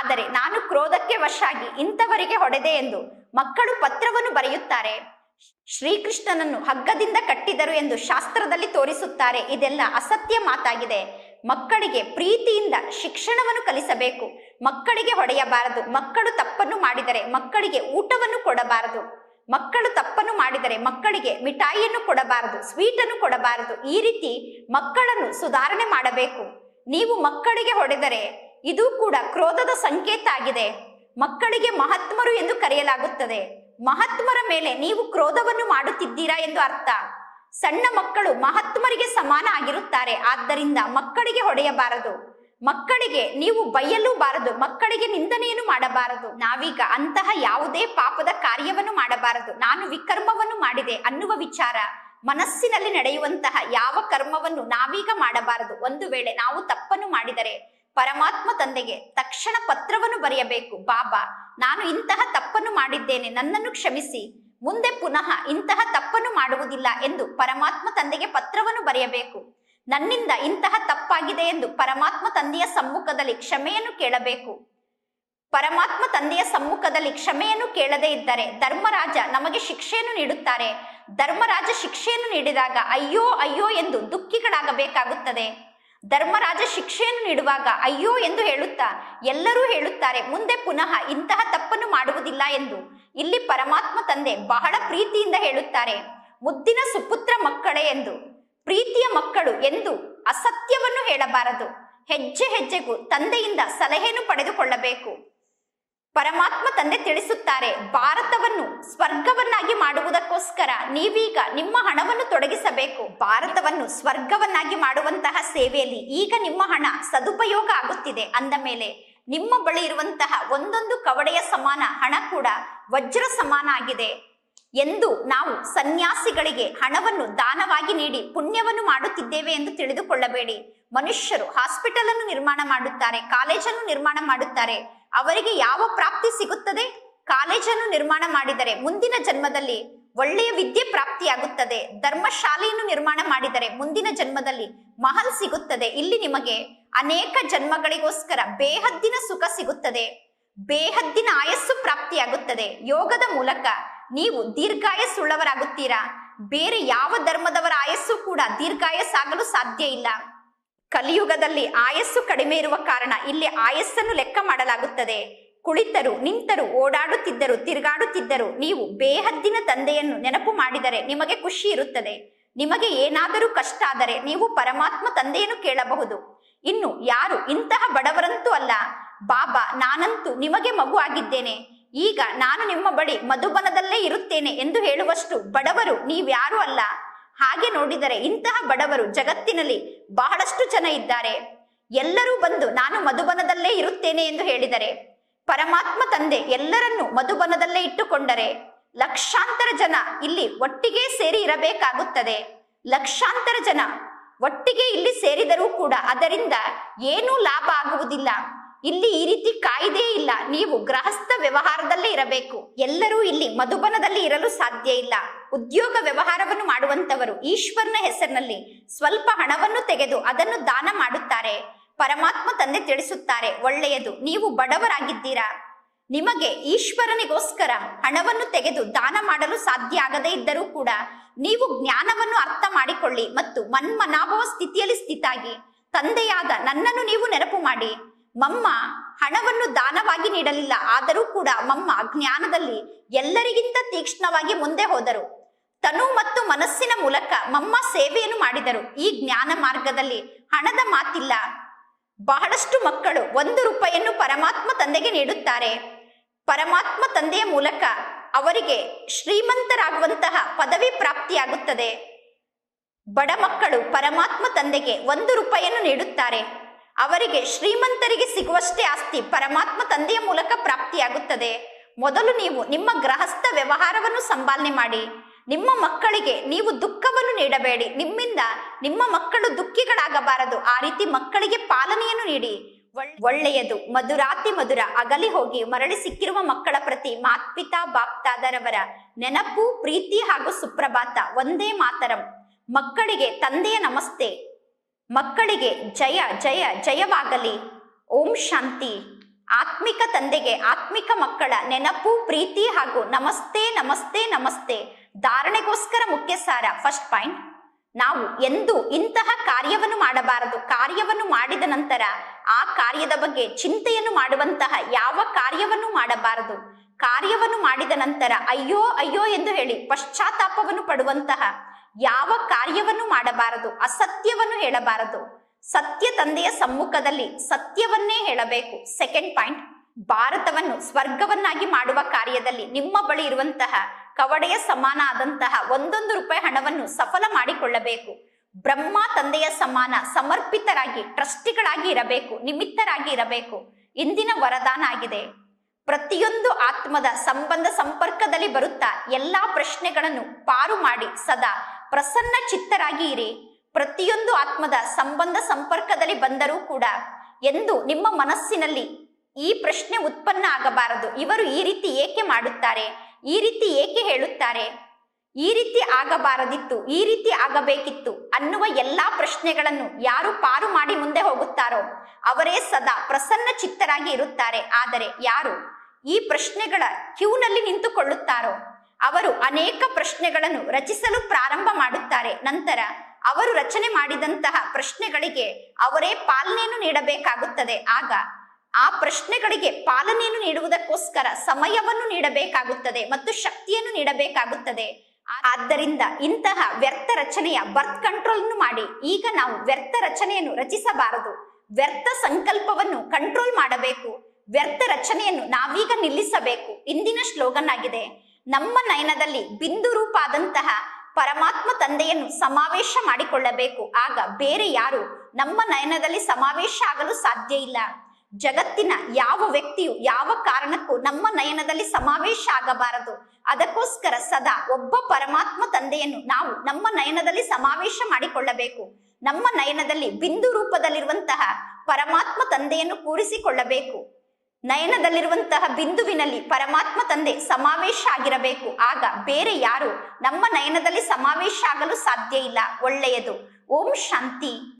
ಆದರೆ ನಾನು ಕ್ರೋಧಕ್ಕೆ ವಶಾಗಿ ಇಂಥವರಿಗೆ ಹೊಡೆದೆ ಎಂದು ಮಕ್ಕಳು ಪತ್ರವನ್ನು ಬರೆಯುತ್ತಾರೆ. ಶ್ರೀಕೃಷ್ಣನನ್ನು ಹಗ್ಗದಿಂದ ಕಟ್ಟಿದರು ಎಂದು ಶಾಸ್ತ್ರದಲ್ಲಿ ತೋರಿಸುತ್ತಾರೆ. ಇದೆಲ್ಲ ಅಸತ್ಯ ಮಾತಾಗಿದೆ. ಮಕ್ಕಳಿಗೆ ಪ್ರೀತಿಯಿಂದ ಶಿಕ್ಷಣವನ್ನು ಕಲಿಸಬೇಕು. ಮಕ್ಕಳಿಗೆ ಹೊಡೆಯಬಾರದು. ಮಕ್ಕಳು ತಪ್ಪನ್ನು ಮಾಡಿದರೆ ಮಕ್ಕಳಿಗೆ ಊಟವನ್ನು ಕೊಡಬಾರದು. ಮಕ್ಕಳು ತಪ್ಪನ್ನು ಮಾಡಿದರೆ ಮಕ್ಕಳಿಗೆ ಮಿಠಾಯಿಯನ್ನು ಕೊಡಬಾರದು. ಸ್ವೀಟನ್ನು ಕೊಡಬಾರದು. ಈ ರೀತಿ ಮಕ್ಕಳನ್ನು ಸುಧಾರಣೆ ಮಾಡಬೇಕು. ನೀವು ಮಕ್ಕಳಿಗೆ ಹೊಡೆದರೆ ಇದು ಕೂಡ ಕ್ರೋಧದ ಸಂಕೇತ ಆಗಿದೆ. ಮಕ್ಕಳಿಗೆ ಮಹಾತ್ಮರು ಎಂದು ಕರೆಯಲಾಗುತ್ತದೆ. ಮಹಾತ್ಮರ ಮೇಲೆ ನೀವು ಕ್ರೋಧವನ್ನು ಮಾಡುತ್ತಿದ್ದೀರಾ ಎಂದು ಅರ್ಥ. ಸಣ್ಣ ಮಕ್ಕಳು ಮಹಾತ್ಮರಿಗೆ ಸಮಾನ ಆಗಿರುತ್ತಾರೆ. ಆದ್ದರಿಂದ ಮಕ್ಕಳಿಗೆ ಹೊಡೆಯಬಾರದು. ಮಕ್ಕಳಿಗೆ ನೀವು ಬೈಯಲೂ ಬಾರದು ಮಕ್ಕಳಿಗೆ ನಿಂದನೆಯನ್ನು ಮಾಡಬಾರದು. ನಾವೀಗ ಅಂತಹ ಯಾವುದೇ ಪಾಪದ ಕಾರ್ಯವನ್ನು ಮಾಡಬಾರದು. ನಾನು ವಿಕರ್ಮವನ್ನು ಮಾಡಿದೆ ಅನ್ನುವ ವಿಚಾರ. ಮನಸ್ಸಿನಲ್ಲಿ ನಡೆಯುವಂತಹ ಯಾವ ಕರ್ಮವನ್ನು ನಾವೀಗ ಮಾಡಬಾರದು. ಒಂದು ವೇಳೆ ನಾವು ತಪ್ಪನ್ನು ಮಾಡಿದರೆ ಪರಮಾತ್ಮ ತಂದೆಗೆ ತಕ್ಷಣ ಪತ್ರವನ್ನು ಬರೆಯಬೇಕು, ಬಾಬಾ, ನಾನು ಇಂತಹ ತಪ್ಪನ್ನು ಮಾಡಿದ್ದೇನೆ, ನನ್ನನ್ನು ಕ್ಷಮಿಸಿ. ಮುಂದೆ ಪುನಃ ಇಂತಹ ತಪ್ಪನ್ನು ಮಾಡುವುದಿಲ್ಲ ಎಂದು ಪರಮಾತ್ಮ ತಂದೆಗೆ ಪತ್ರವನ್ನು ಬರೆಯಬೇಕು. ನನ್ನಿಂದ ಇಂತಹ ತಪ್ಪಾಗಿದೆ ಎಂದು ಪರಮಾತ್ಮ ತಂದೆಯ ಸಮ್ಮುಖದಲ್ಲಿ ಕ್ಷಮೆಯನ್ನು ಕೇಳಬೇಕು. ಪರಮಾತ್ಮ ತಂದೆಯ ಸಮ್ಮುಖದಲ್ಲಿ ಕ್ಷಮೆಯನ್ನು ಕೇಳದೇ ಇದ್ದರೆ ಧರ್ಮರಾಜ ನಮಗೆ ಶಿಕ್ಷೆಯನ್ನು ನೀಡುತ್ತಾರೆ. ಧರ್ಮರಾಜ ಶಿಕ್ಷೆಯನ್ನು ನೀಡಿದಾಗ ಅಯ್ಯೋ ಅಯ್ಯೋ ಎಂದು ದುಃಖಿಗಳಾಗಬೇಕಾಗುತ್ತದೆ. ಧರ್ಮರಾಜ ಶಿಕ್ಷೆಯನ್ನು ನೀಡುವಾಗ ಅಯ್ಯೋ ಎಂದು ಹೇಳುತ್ತಾ ಎಲ್ಲರೂ ಹೇಳುತ್ತಾರೆ, ಮುಂದೆ ಪುನಃ ಇಂತಹ ತಪ್ಪನ್ನು ಮಾಡುವುದಿಲ್ಲ ಎಂದು. ಇಲ್ಲಿ ಪರಮಾತ್ಮ ತಂದೆ ಬಹಳ ಪ್ರೀತಿಯಿಂದ ಹೇಳುತ್ತಾರೆ, ಮುದ್ದಿನ ಸುಪುತ್ರ ಮಕ್ಕಳೇ ಎಂದು. ಪ್ರೀತಿಯ ಮಕ್ಕಳು ಎಂದು ಅಸತ್ಯವನ್ನು ಹೇಳಬಾರದು. ಹೆಜ್ಜೆ ಹೆಜ್ಜೆಗೂ ತಂದೆಯಿಂದ ಸಲಹೆಯನ್ನು ಪಡೆದುಕೊಳ್ಳಬೇಕು. ಪರಮಾತ್ಮ ತಂದೆ ತಿಳಿಸುತ್ತಾರೆ, ಭಾರತವನ್ನು ಸ್ವರ್ಗವನ್ನಾಗಿ ಮಾಡುವುದಕ್ಕೋಸ್ಕರ ನೀವೀಗ ನಿಮ್ಮ ಹಣವನ್ನು ತೊಡಗಿಸಬೇಕು. ಭಾರತವನ್ನು ಸ್ವರ್ಗವನ್ನಾಗಿ ಮಾಡುವಂತಹ ಸೇವೆಯಲ್ಲಿ ಈಗ ನಿಮ್ಮ ಹಣ ಸದುಪಯೋಗ ಆಗುತ್ತಿದೆ ಅಂದ ಮೇಲೆ ನಿಮ್ಮ ಬಳಿ ಇರುವಂತಹ ಒಂದೊಂದು ಕವಡೆಯ ಸಮಾನ ಹಣ ಕೂಡ ವಜ್ರ ಸಮಾನ ಆಗಿದೆ ಎಂದು ನಾವು ಸನ್ಯಾಸಿಗಳಿಗೆ ಹಣವನ್ನು ದಾನವಾಗಿ ನೀಡಿ ಪುಣ್ಯವನ್ನು ಮಾಡುತ್ತಿದ್ದೇವೆ ಎಂದು ತಿಳಿದುಕೊಳ್ಳಬೇಡಿ. ಮನುಷ್ಯರು ಹಾಸ್ಪಿಟಲ್ ಅನ್ನು ನಿರ್ಮಾಣ ಮಾಡುತ್ತಾರೆ ಕಾಲೇಜನ್ನು ನಿರ್ಮಾಣ ಮಾಡುತ್ತಾರೆ. ಅವರಿಗೆ ಯಾವ ಪ್ರಾಪ್ತಿ ಸಿಗುತ್ತದೆ? ಕಾಲೇಜನ್ನು ನಿರ್ಮಾಣ ಮಾಡಿದರೆ ಮುಂದಿನ ಜನ್ಮದಲ್ಲಿ ಒಳ್ಳೆಯ ವಿದ್ಯೆ ಪ್ರಾಪ್ತಿಯಾಗುತ್ತದೆ. ಧರ್ಮಶಾಲೆಯನ್ನು ನಿರ್ಮಾಣ ಮಾಡಿದರೆ ಮುಂದಿನ ಜನ್ಮದಲ್ಲಿ ಮಹಲ್ ಸಿಗುತ್ತದೆ. ಇಲ್ಲಿ ನಿಮಗೆ ಅನೇಕ ಜನ್ಮಗಳಿಗೋಸ್ಕರ ಬೇಹದ್ದಿನ ಸುಖ ಸಿಗುತ್ತದೆ. ಬೇಹದ್ದಿನ ಆಯಸ್ಸು ಪ್ರಾಪ್ತಿಯಾಗುತ್ತದೆ. ಯೋಗದ ಮೂಲಕ ನೀವು ದೀರ್ಘಾಯಸ್ಸುಳ್ಳವರಾಗುತ್ತೀರಾ? ಬೇರೆ ಯಾವ ಧರ್ಮದವರ ಆಯಸ್ಸು ಕೂಡ ದೀರ್ಘಾಯಸ್ಸಾಗಲು ಸಾಧ್ಯ ಇಲ್ಲ. ಕಲಿಯುಗದಲ್ಲಿ ಆಯಸ್ಸು ಕಡಿಮೆ ಇರುವ ಕಾರಣ ಇಲ್ಲಿ ಆಯಸ್ಸನ್ನು ಲೆಕ್ಕ ಮಾಡಲಾಗುತ್ತದೆ. ಕುಳಿತರು, ನಿಂತರು, ಓಡಾಡುತ್ತಿದ್ದರು, ತಿರುಗಾಡುತ್ತಿದ್ದರು, ನೀವು ಬೇಹದ್ದಿನ ತಂದೆಯನ್ನು ನೆನಪು ಮಾಡಿದರೆ ನಿಮಗೆ ಖುಷಿ ಇರುತ್ತದೆ. ನಿಮಗೆ ಏನಾದರೂ ಕಷ್ಟ ಆದರೆ ನೀವು ಪರಮಾತ್ಮ ತಂದೆಯನ್ನು ಕೇಳಬಹುದು. ಇನ್ನು ಯಾರು ಇಂತಹ ಬಡವರಂತೂ ಅಲ್ಲ. ಬಾಬಾ, ನಾನಂತೂ ನಿಮಗೆ ಮಗು ಆಗಿದ್ದೇನೆ. ಈಗ ನಾನು ನಿಮ್ಮ ಬಳಿ ಮಧುಬನದಲ್ಲೇ ಇರುತ್ತೇನೆ ಎಂದು ಹೇಳುವಷ್ಟು ಬಡವರು ನೀವ್ಯಾರೂ ಅಲ್ಲ. ಹಾಗೆ ನೋಡಿದರೆ ಇಂತಹ ಬಡವರು ಜಗತ್ತಿನಲ್ಲಿ ಬಹಳಷ್ಟು ಜನ ಇದ್ದಾರೆ. ಎಲ್ಲರೂ ಬಂದು ನಾನು ಮಧುಬನದಲ್ಲೇ ಇರುತ್ತೇನೆ ಎಂದು ಹೇಳಿದರೆ, ಪರಮಾತ್ಮ ತಂದೆ ಎಲ್ಲರನ್ನೂ ಮಧುಬನದಲ್ಲೇ ಇಟ್ಟುಕೊಂಡರೆ ಲಕ್ಷಾಂತರ ಜನ ಇಲ್ಲಿ ಒಟ್ಟಿಗೆ ಸೇರಿ ಇರಬೇಕಾಗುತ್ತದೆ. ಲಕ್ಷಾಂತರ ಜನ ಒಟ್ಟಿಗೆ ಇಲ್ಲಿ ಸೇರಿದರೂ ಕೂಡ ಅದರಿಂದ ಏನೂ ಲಾಭ ಆಗುವುದಿಲ್ಲ. ಇಲ್ಲಿ ಈ ರೀತಿ ಕಾಯ್ದೆ ಇಲ್ಲ. ನೀವು ಗೃಹಸ್ಥ ವ್ಯವಹಾರದಲ್ಲೇ ಇರಬೇಕು. ಎಲ್ಲರೂ ಇಲ್ಲಿ ಮಧುಬನದಲ್ಲಿ ಇರಲು ಸಾಧ್ಯ ಇಲ್ಲ. ಉದ್ಯೋಗ ವ್ಯವಹಾರವನ್ನು ಮಾಡುವಂತವರು ಈಶ್ವರನ ಹೆಸರಿನಲ್ಲಿ ಸ್ವಲ್ಪ ಹಣವನ್ನು ತೆಗೆದು ಅದನ್ನು ದಾನ ಮಾಡುತ್ತಾರೆ. ಪರಮಾತ್ಮ ತಂದೆ ತಿಳಿಸುತ್ತಾರೆ, ಒಳ್ಳೆಯದು, ನೀವು ಬಡವರಾಗಿದ್ದೀರಾ? ನಿಮಗೆ ಈಶ್ವರನಿಗೋಸ್ಕರ ಹಣವನ್ನು ತೆಗೆದು ದಾನ ಮಾಡಲು ಸಾಧ್ಯ ಆಗದೇ ಇದ್ದರೂ ಕೂಡ ನೀವು ಜ್ಞಾನವನ್ನು ಅರ್ಥ ಮಾಡಿಕೊಳ್ಳಿ ಮತ್ತು ಮನ್ಮನಾಭವ ಸ್ಥಿತಿಯಲ್ಲಿ ಸ್ಥಿತಾಗಿ. ತಂದೆಯಾದ ನನ್ನನ್ನು ನೀವು ನೆನಪು ಮಾಡಿ. ಮಮ್ಮ ಹಣವನ್ನು ದಾನವಾಗಿ ನೀಡಲಿಲ್ಲ. ಆದರೂ ಕೂಡ ಮಮ್ಮ ಜ್ಞಾನದಲ್ಲಿ ಎಲ್ಲರಿಗಿಂತ ತೀಕ್ಷ್ಣವಾಗಿ ಮುಂದೆ ಹೋದರು. ತನು ಮತ್ತು ಮನಸ್ಸಿನ ಮೂಲಕ ಮಮ್ಮ ಸೇವೆಯನ್ನು ಮಾಡಿದರು. ಈ ಜ್ಞಾನ ಮಾರ್ಗದಲ್ಲಿ ಹಣದ ಮಾತಿಲ್ಲ. ಬಹಳಷ್ಟು ಮಕ್ಕಳು ಒಂದು ರೂಪಾಯಿಯನ್ನು ಪರಮಾತ್ಮ ತಂದೆಗೆ ನೀಡುತ್ತಾರೆ. ಪರಮಾತ್ಮ ತಂದೆಯ ಮೂಲಕ ಅವರಿಗೆ ಶ್ರೀಮಂತರಾಗುವಂತಹ ಪದವಿ ಪ್ರಾಪ್ತಿಯಾಗುತ್ತದೆ. ಬಡ ಮಕ್ಕಳು ಪರಮಾತ್ಮ ತಂದೆಗೆ ಒಂದು ರೂಪಾಯಿಯನ್ನು ನೀಡುತ್ತಾರೆ. ಅವರಿಗೆ ಶ್ರೀಮಂತರಿಗೆ ಸಿಗುವಷ್ಟೇ ಆಸ್ತಿ ಪರಮಾತ್ಮ ತಂದೆಯ ಮೂಲಕ ಪ್ರಾಪ್ತಿಯಾಗುತ್ತದೆ. ಮೊದಲು ನೀವು ನಿಮ್ಮ ಗೃಹಸ್ಥ ವ್ಯವಹಾರವನ್ನು ಸಂಪಾಲನೆ ಮಾಡಿ. ನಿಮ್ಮ ಮಕ್ಕಳಿಗೆ ನೀವು ದುಃಖವನ್ನು ನೀಡಬೇಡಿ. ನಿಮ್ಮಿಂದ ನಿಮ್ಮ ಮಕ್ಕಳು ದುಃಖಿಗಳಾಗಬಾರದು. ಆ ರೀತಿ ಮಕ್ಕಳಿಗೆ ಪಾಲನೆಯನ್ನು ನೀಡಿ. ಒಳ್- ಒಳ್ಳೆಯದು. ಮಧುರಾತಿ ಮಧುರ. ಅಗಲಿ ಹೋಗಿ ಮರಳಿ ಸಿಕ್ಕಿರುವ ಮಕ್ಕಳ ಪ್ರತಿ ಮಾತ್ಪಿತಾ, ಬಾಪ್ತಾದರವರ ನೆನಪು, ಪ್ರೀತಿ ಹಾಗೂ ಸುಪ್ರಭಾತ ಒಂದೇ ಮಾತರಂ. ಮಕ್ಕಳಿಗೆ ತಂದೆಯ ನಮಸ್ತೆ. ಮಕ್ಕಳಿಗೆ ಜಯ ಜಯ, ಜಯವಾಗಲಿ. ಓಂ ಶಾಂತಿ. ಆತ್ಮಿಕ ತಂದೆಗೆ ಆತ್ಮಿಕ ಮಕ್ಕಳ ನೆನಪು, ಪ್ರೀತಿ ಹಾಗೂ ನಮಸ್ತೆ ನಮಸ್ತೆ ನಮಸ್ತೆ. ಧಾರಣೆಗೋಸ್ಕರ ಮುಖ್ಯ ಸಾರ ಫಸ್ಟ್ ಪಾಯಿಂಟ್ ನಾವು ಎಂದು ಇಂತಹ ಕಾರ್ಯವನ್ನು ಮಾಡಬಾರದು. ಕಾರ್ಯವನ್ನು ಮಾಡಿದ ನಂತರ ಆ ಕಾರ್ಯದ ಬಗ್ಗೆ ಚಿಂತೆಯನ್ನು ಮಾಡುವಂತಹ ಯಾವ ಕಾರ್ಯವನ್ನು ಮಾಡಬಾರದು? ಕಾರ್ಯವನ್ನು ಮಾಡಿದ ನಂತರ ಅಯ್ಯೋ ಅಯ್ಯೋ ಎಂದು ಹೇಳಿ ಪಶ್ಚಾತ್ತಾಪವನ್ನು ಪಡುವಂತಹ ಯಾವ ಕಾರ್ಯವನ್ನು ಮಾಡಬಾರದು, ಅಸತ್ಯವನ್ನು ಹೇಳಬಾರದು. ಸತ್ಯ ತಂದೆಯ ಸಮ್ಮುಖದಲ್ಲಿ ಸತ್ಯವನ್ನೇ ಹೇಳಬೇಕು. ಸೆಕೆಂಡ್ ಪಾಯಿಂಟ್ ಭಾರತವನ್ನು ಸ್ವರ್ಗವನ್ನಾಗಿ ಮಾಡುವ ಕಾರ್ಯದಲ್ಲಿ ನಿಮ್ಮ ಬಳಿ ಇರುವಂತಹ ಕವಡೆಯ ಸಮಾನ ಆದಂತಹ ಒಂದೊಂದು ರೂಪಾಯಿ ಹಣವನ್ನು ಸಫಲ ಮಾಡಿಕೊಳ್ಳಬೇಕು. ಬ್ರಹ್ಮ ತಂದೆಯ ಸಮಾನ, ಸಮರ್ಪಿತರಾಗಿ, ಟ್ರಸ್ಟಿಗಳಾಗಿ ಇರಬೇಕು, ನಿಮಿತ್ತರಾಗಿ ಇರಬೇಕು. ಇಂದಿನ ವರದಾನ ಆಗಿದೆ. ಪ್ರತಿಯೊಂದು ಆತ್ಮದ ಸಂಬಂಧ ಸಂಪರ್ಕದಲ್ಲಿ ಬರುತ್ತಾ ಎಲ್ಲಾ ಪ್ರಶ್ನೆಗಳನ್ನು ಪಾರು ಮಾಡಿ ಸದಾ ಪ್ರಸನ್ನ ಚಿತ್ತರಾಗಿ ಇರಿ ಪ್ರತಿಯೊಂದು ಆತ್ಮದ ಸಂಬಂಧ ಸಂಪರ್ಕದಲ್ಲಿ ಬಂದರೂ ಕೂಡ ಎಂದು ನಿಮ್ಮ ಮನಸ್ಸಿನಲ್ಲಿ ಈ ಪ್ರಶ್ನೆ ಉತ್ಪನ್ನ ಆಗಬಾರದು. ಇವರು ಈ ರೀತಿ ಏಕೆ ಮಾಡುತ್ತಾರೆ? ಈ ರೀತಿ ಏಕೆ ಹೇಳುತ್ತಾರೆ? ಈ ರೀತಿ ಆಗಬಾರದಿತ್ತು, ಈ ರೀತಿ ಆಗಬೇಕಿತ್ತು ಅನ್ನುವ ಎಲ್ಲಾ ಪ್ರಶ್ನೆಗಳನ್ನು ಯಾರು ಪಾರು ಮಾಡಿ ಮುಂದೆ ಹೋಗುತ್ತಾರೋ ಅವರೇ ಸದಾ ಪ್ರಸನ್ನ ಚಿತ್ತರಾಗಿ ಇರುತ್ತಾರೆ. ಆದರೆ ಯಾರು ಈ ಪ್ರಶ್ನೆಗಳ ಕ್ಯೂನಲ್ಲಿ ನಿಂತುಕೊಳ್ಳುತ್ತಾರೋ? ಅವರು ಅನೇಕ ಪ್ರಶ್ನೆಗಳನ್ನು ರಚಿಸಲು ಪ್ರಾರಂಭ ಮಾಡುತ್ತಾರೆ. ನಂತರ ಅವರು ರಚನೆ ಮಾಡಿದಂತಹ ಪ್ರಶ್ನೆಗಳಿಗೆ ಅವರೇ ಪಾಲನೆಯನ್ನು ನೀಡಬೇಕಾಗುತ್ತದೆ. ಆಗ ಆ ಪ್ರಶ್ನೆಗಳಿಗೆ ಪಾಲನೆಯನ್ನು ನೀಡುವುದಕ್ಕೋಸ್ಕರ ಸಮಯವನ್ನು ನೀಡಬೇಕಾಗುತ್ತದೆ ಮತ್ತು ಶಕ್ತಿಯನ್ನು ನೀಡಬೇಕಾಗುತ್ತದೆ. ಆದ್ದರಿಂದ ಇಂತಹ ವ್ಯರ್ಥ ರಚನೆಯ ಬರ್ತ್ ಕಂಟ್ರೋಲ್ ಮಾಡಿ. ಈಗ ನಾವು ವ್ಯರ್ಥ ರಚನೆಯನ್ನು ರಚಿಸಬಾರದು. ವ್ಯರ್ಥ ಸಂಕಲ್ಪವನ್ನು ಕಂಟ್ರೋಲ್ ಮಾಡಬೇಕು. ವ್ಯರ್ಥ ರಚನೆಯನ್ನು ನಾವೀಗ ನಿಲ್ಲಿಸಬೇಕು. ಇಂದಿನ ಸ್ಲೋಗನ್ ಆಗಿದೆ ನಮ್ಮ ನಯನದಲ್ಲಿ ಬಿಂದು ರೂಪ ಆದಂತಹ ಪರಮಾತ್ಮ ತಂದೆಯನ್ನು ಸಮಾವೇಶ ಮಾಡಿಕೊಳ್ಳಬೇಕು. ಆಗ ಬೇರೆ ಯಾರು ನಮ್ಮ ನಯನದಲ್ಲಿ ಸಮಾವೇಶ ಆಗಲು ಸಾಧ್ಯ ಇಲ್ಲ. ಜಗತ್ತಿನ ಯಾವ ವ್ಯಕ್ತಿಯು ಯಾವ ಕಾರಣಕ್ಕೂ ನಮ್ಮ ನಯನದಲ್ಲಿ ಸಮಾವೇಶ ಆಗಬಾರದು. ಅದಕ್ಕೋಸ್ಕರ ಸದಾ ಒಬ್ಬ ಪರಮಾತ್ಮ ತಂದೆಯನ್ನು ನಾವು ನಮ್ಮ ನಯನದಲ್ಲಿ ಸಮಾವೇಶ ಮಾಡಿಕೊಳ್ಳಬೇಕು. ನಮ್ಮ ನಯನದಲ್ಲಿ ಬಿಂದು ರೂಪದಲ್ಲಿರುವಂತಹ ಪರಮಾತ್ಮ ತಂದೆಯನ್ನು ಕೂರಿಸಿಕೊಳ್ಳಬೇಕು. ನಯನದಲ್ಲಿರುವಂತಹ ಬಿಂದುವಿನಲ್ಲಿ ಪರಮಾತ್ಮ ತಂದೆ ಸಮಾವೇಶ ಆಗಿರಬೇಕು. ಆಗ ಬೇರೆ ಯಾರು ನಮ್ಮ ನಯನದಲ್ಲಿ ಸಮಾವೇಶ ಆಗಲು ಸಾಧ್ಯ ಇಲ್ಲ. ಒಳ್ಳೆಯದು. ಓಂ ಶಾಂತಿ.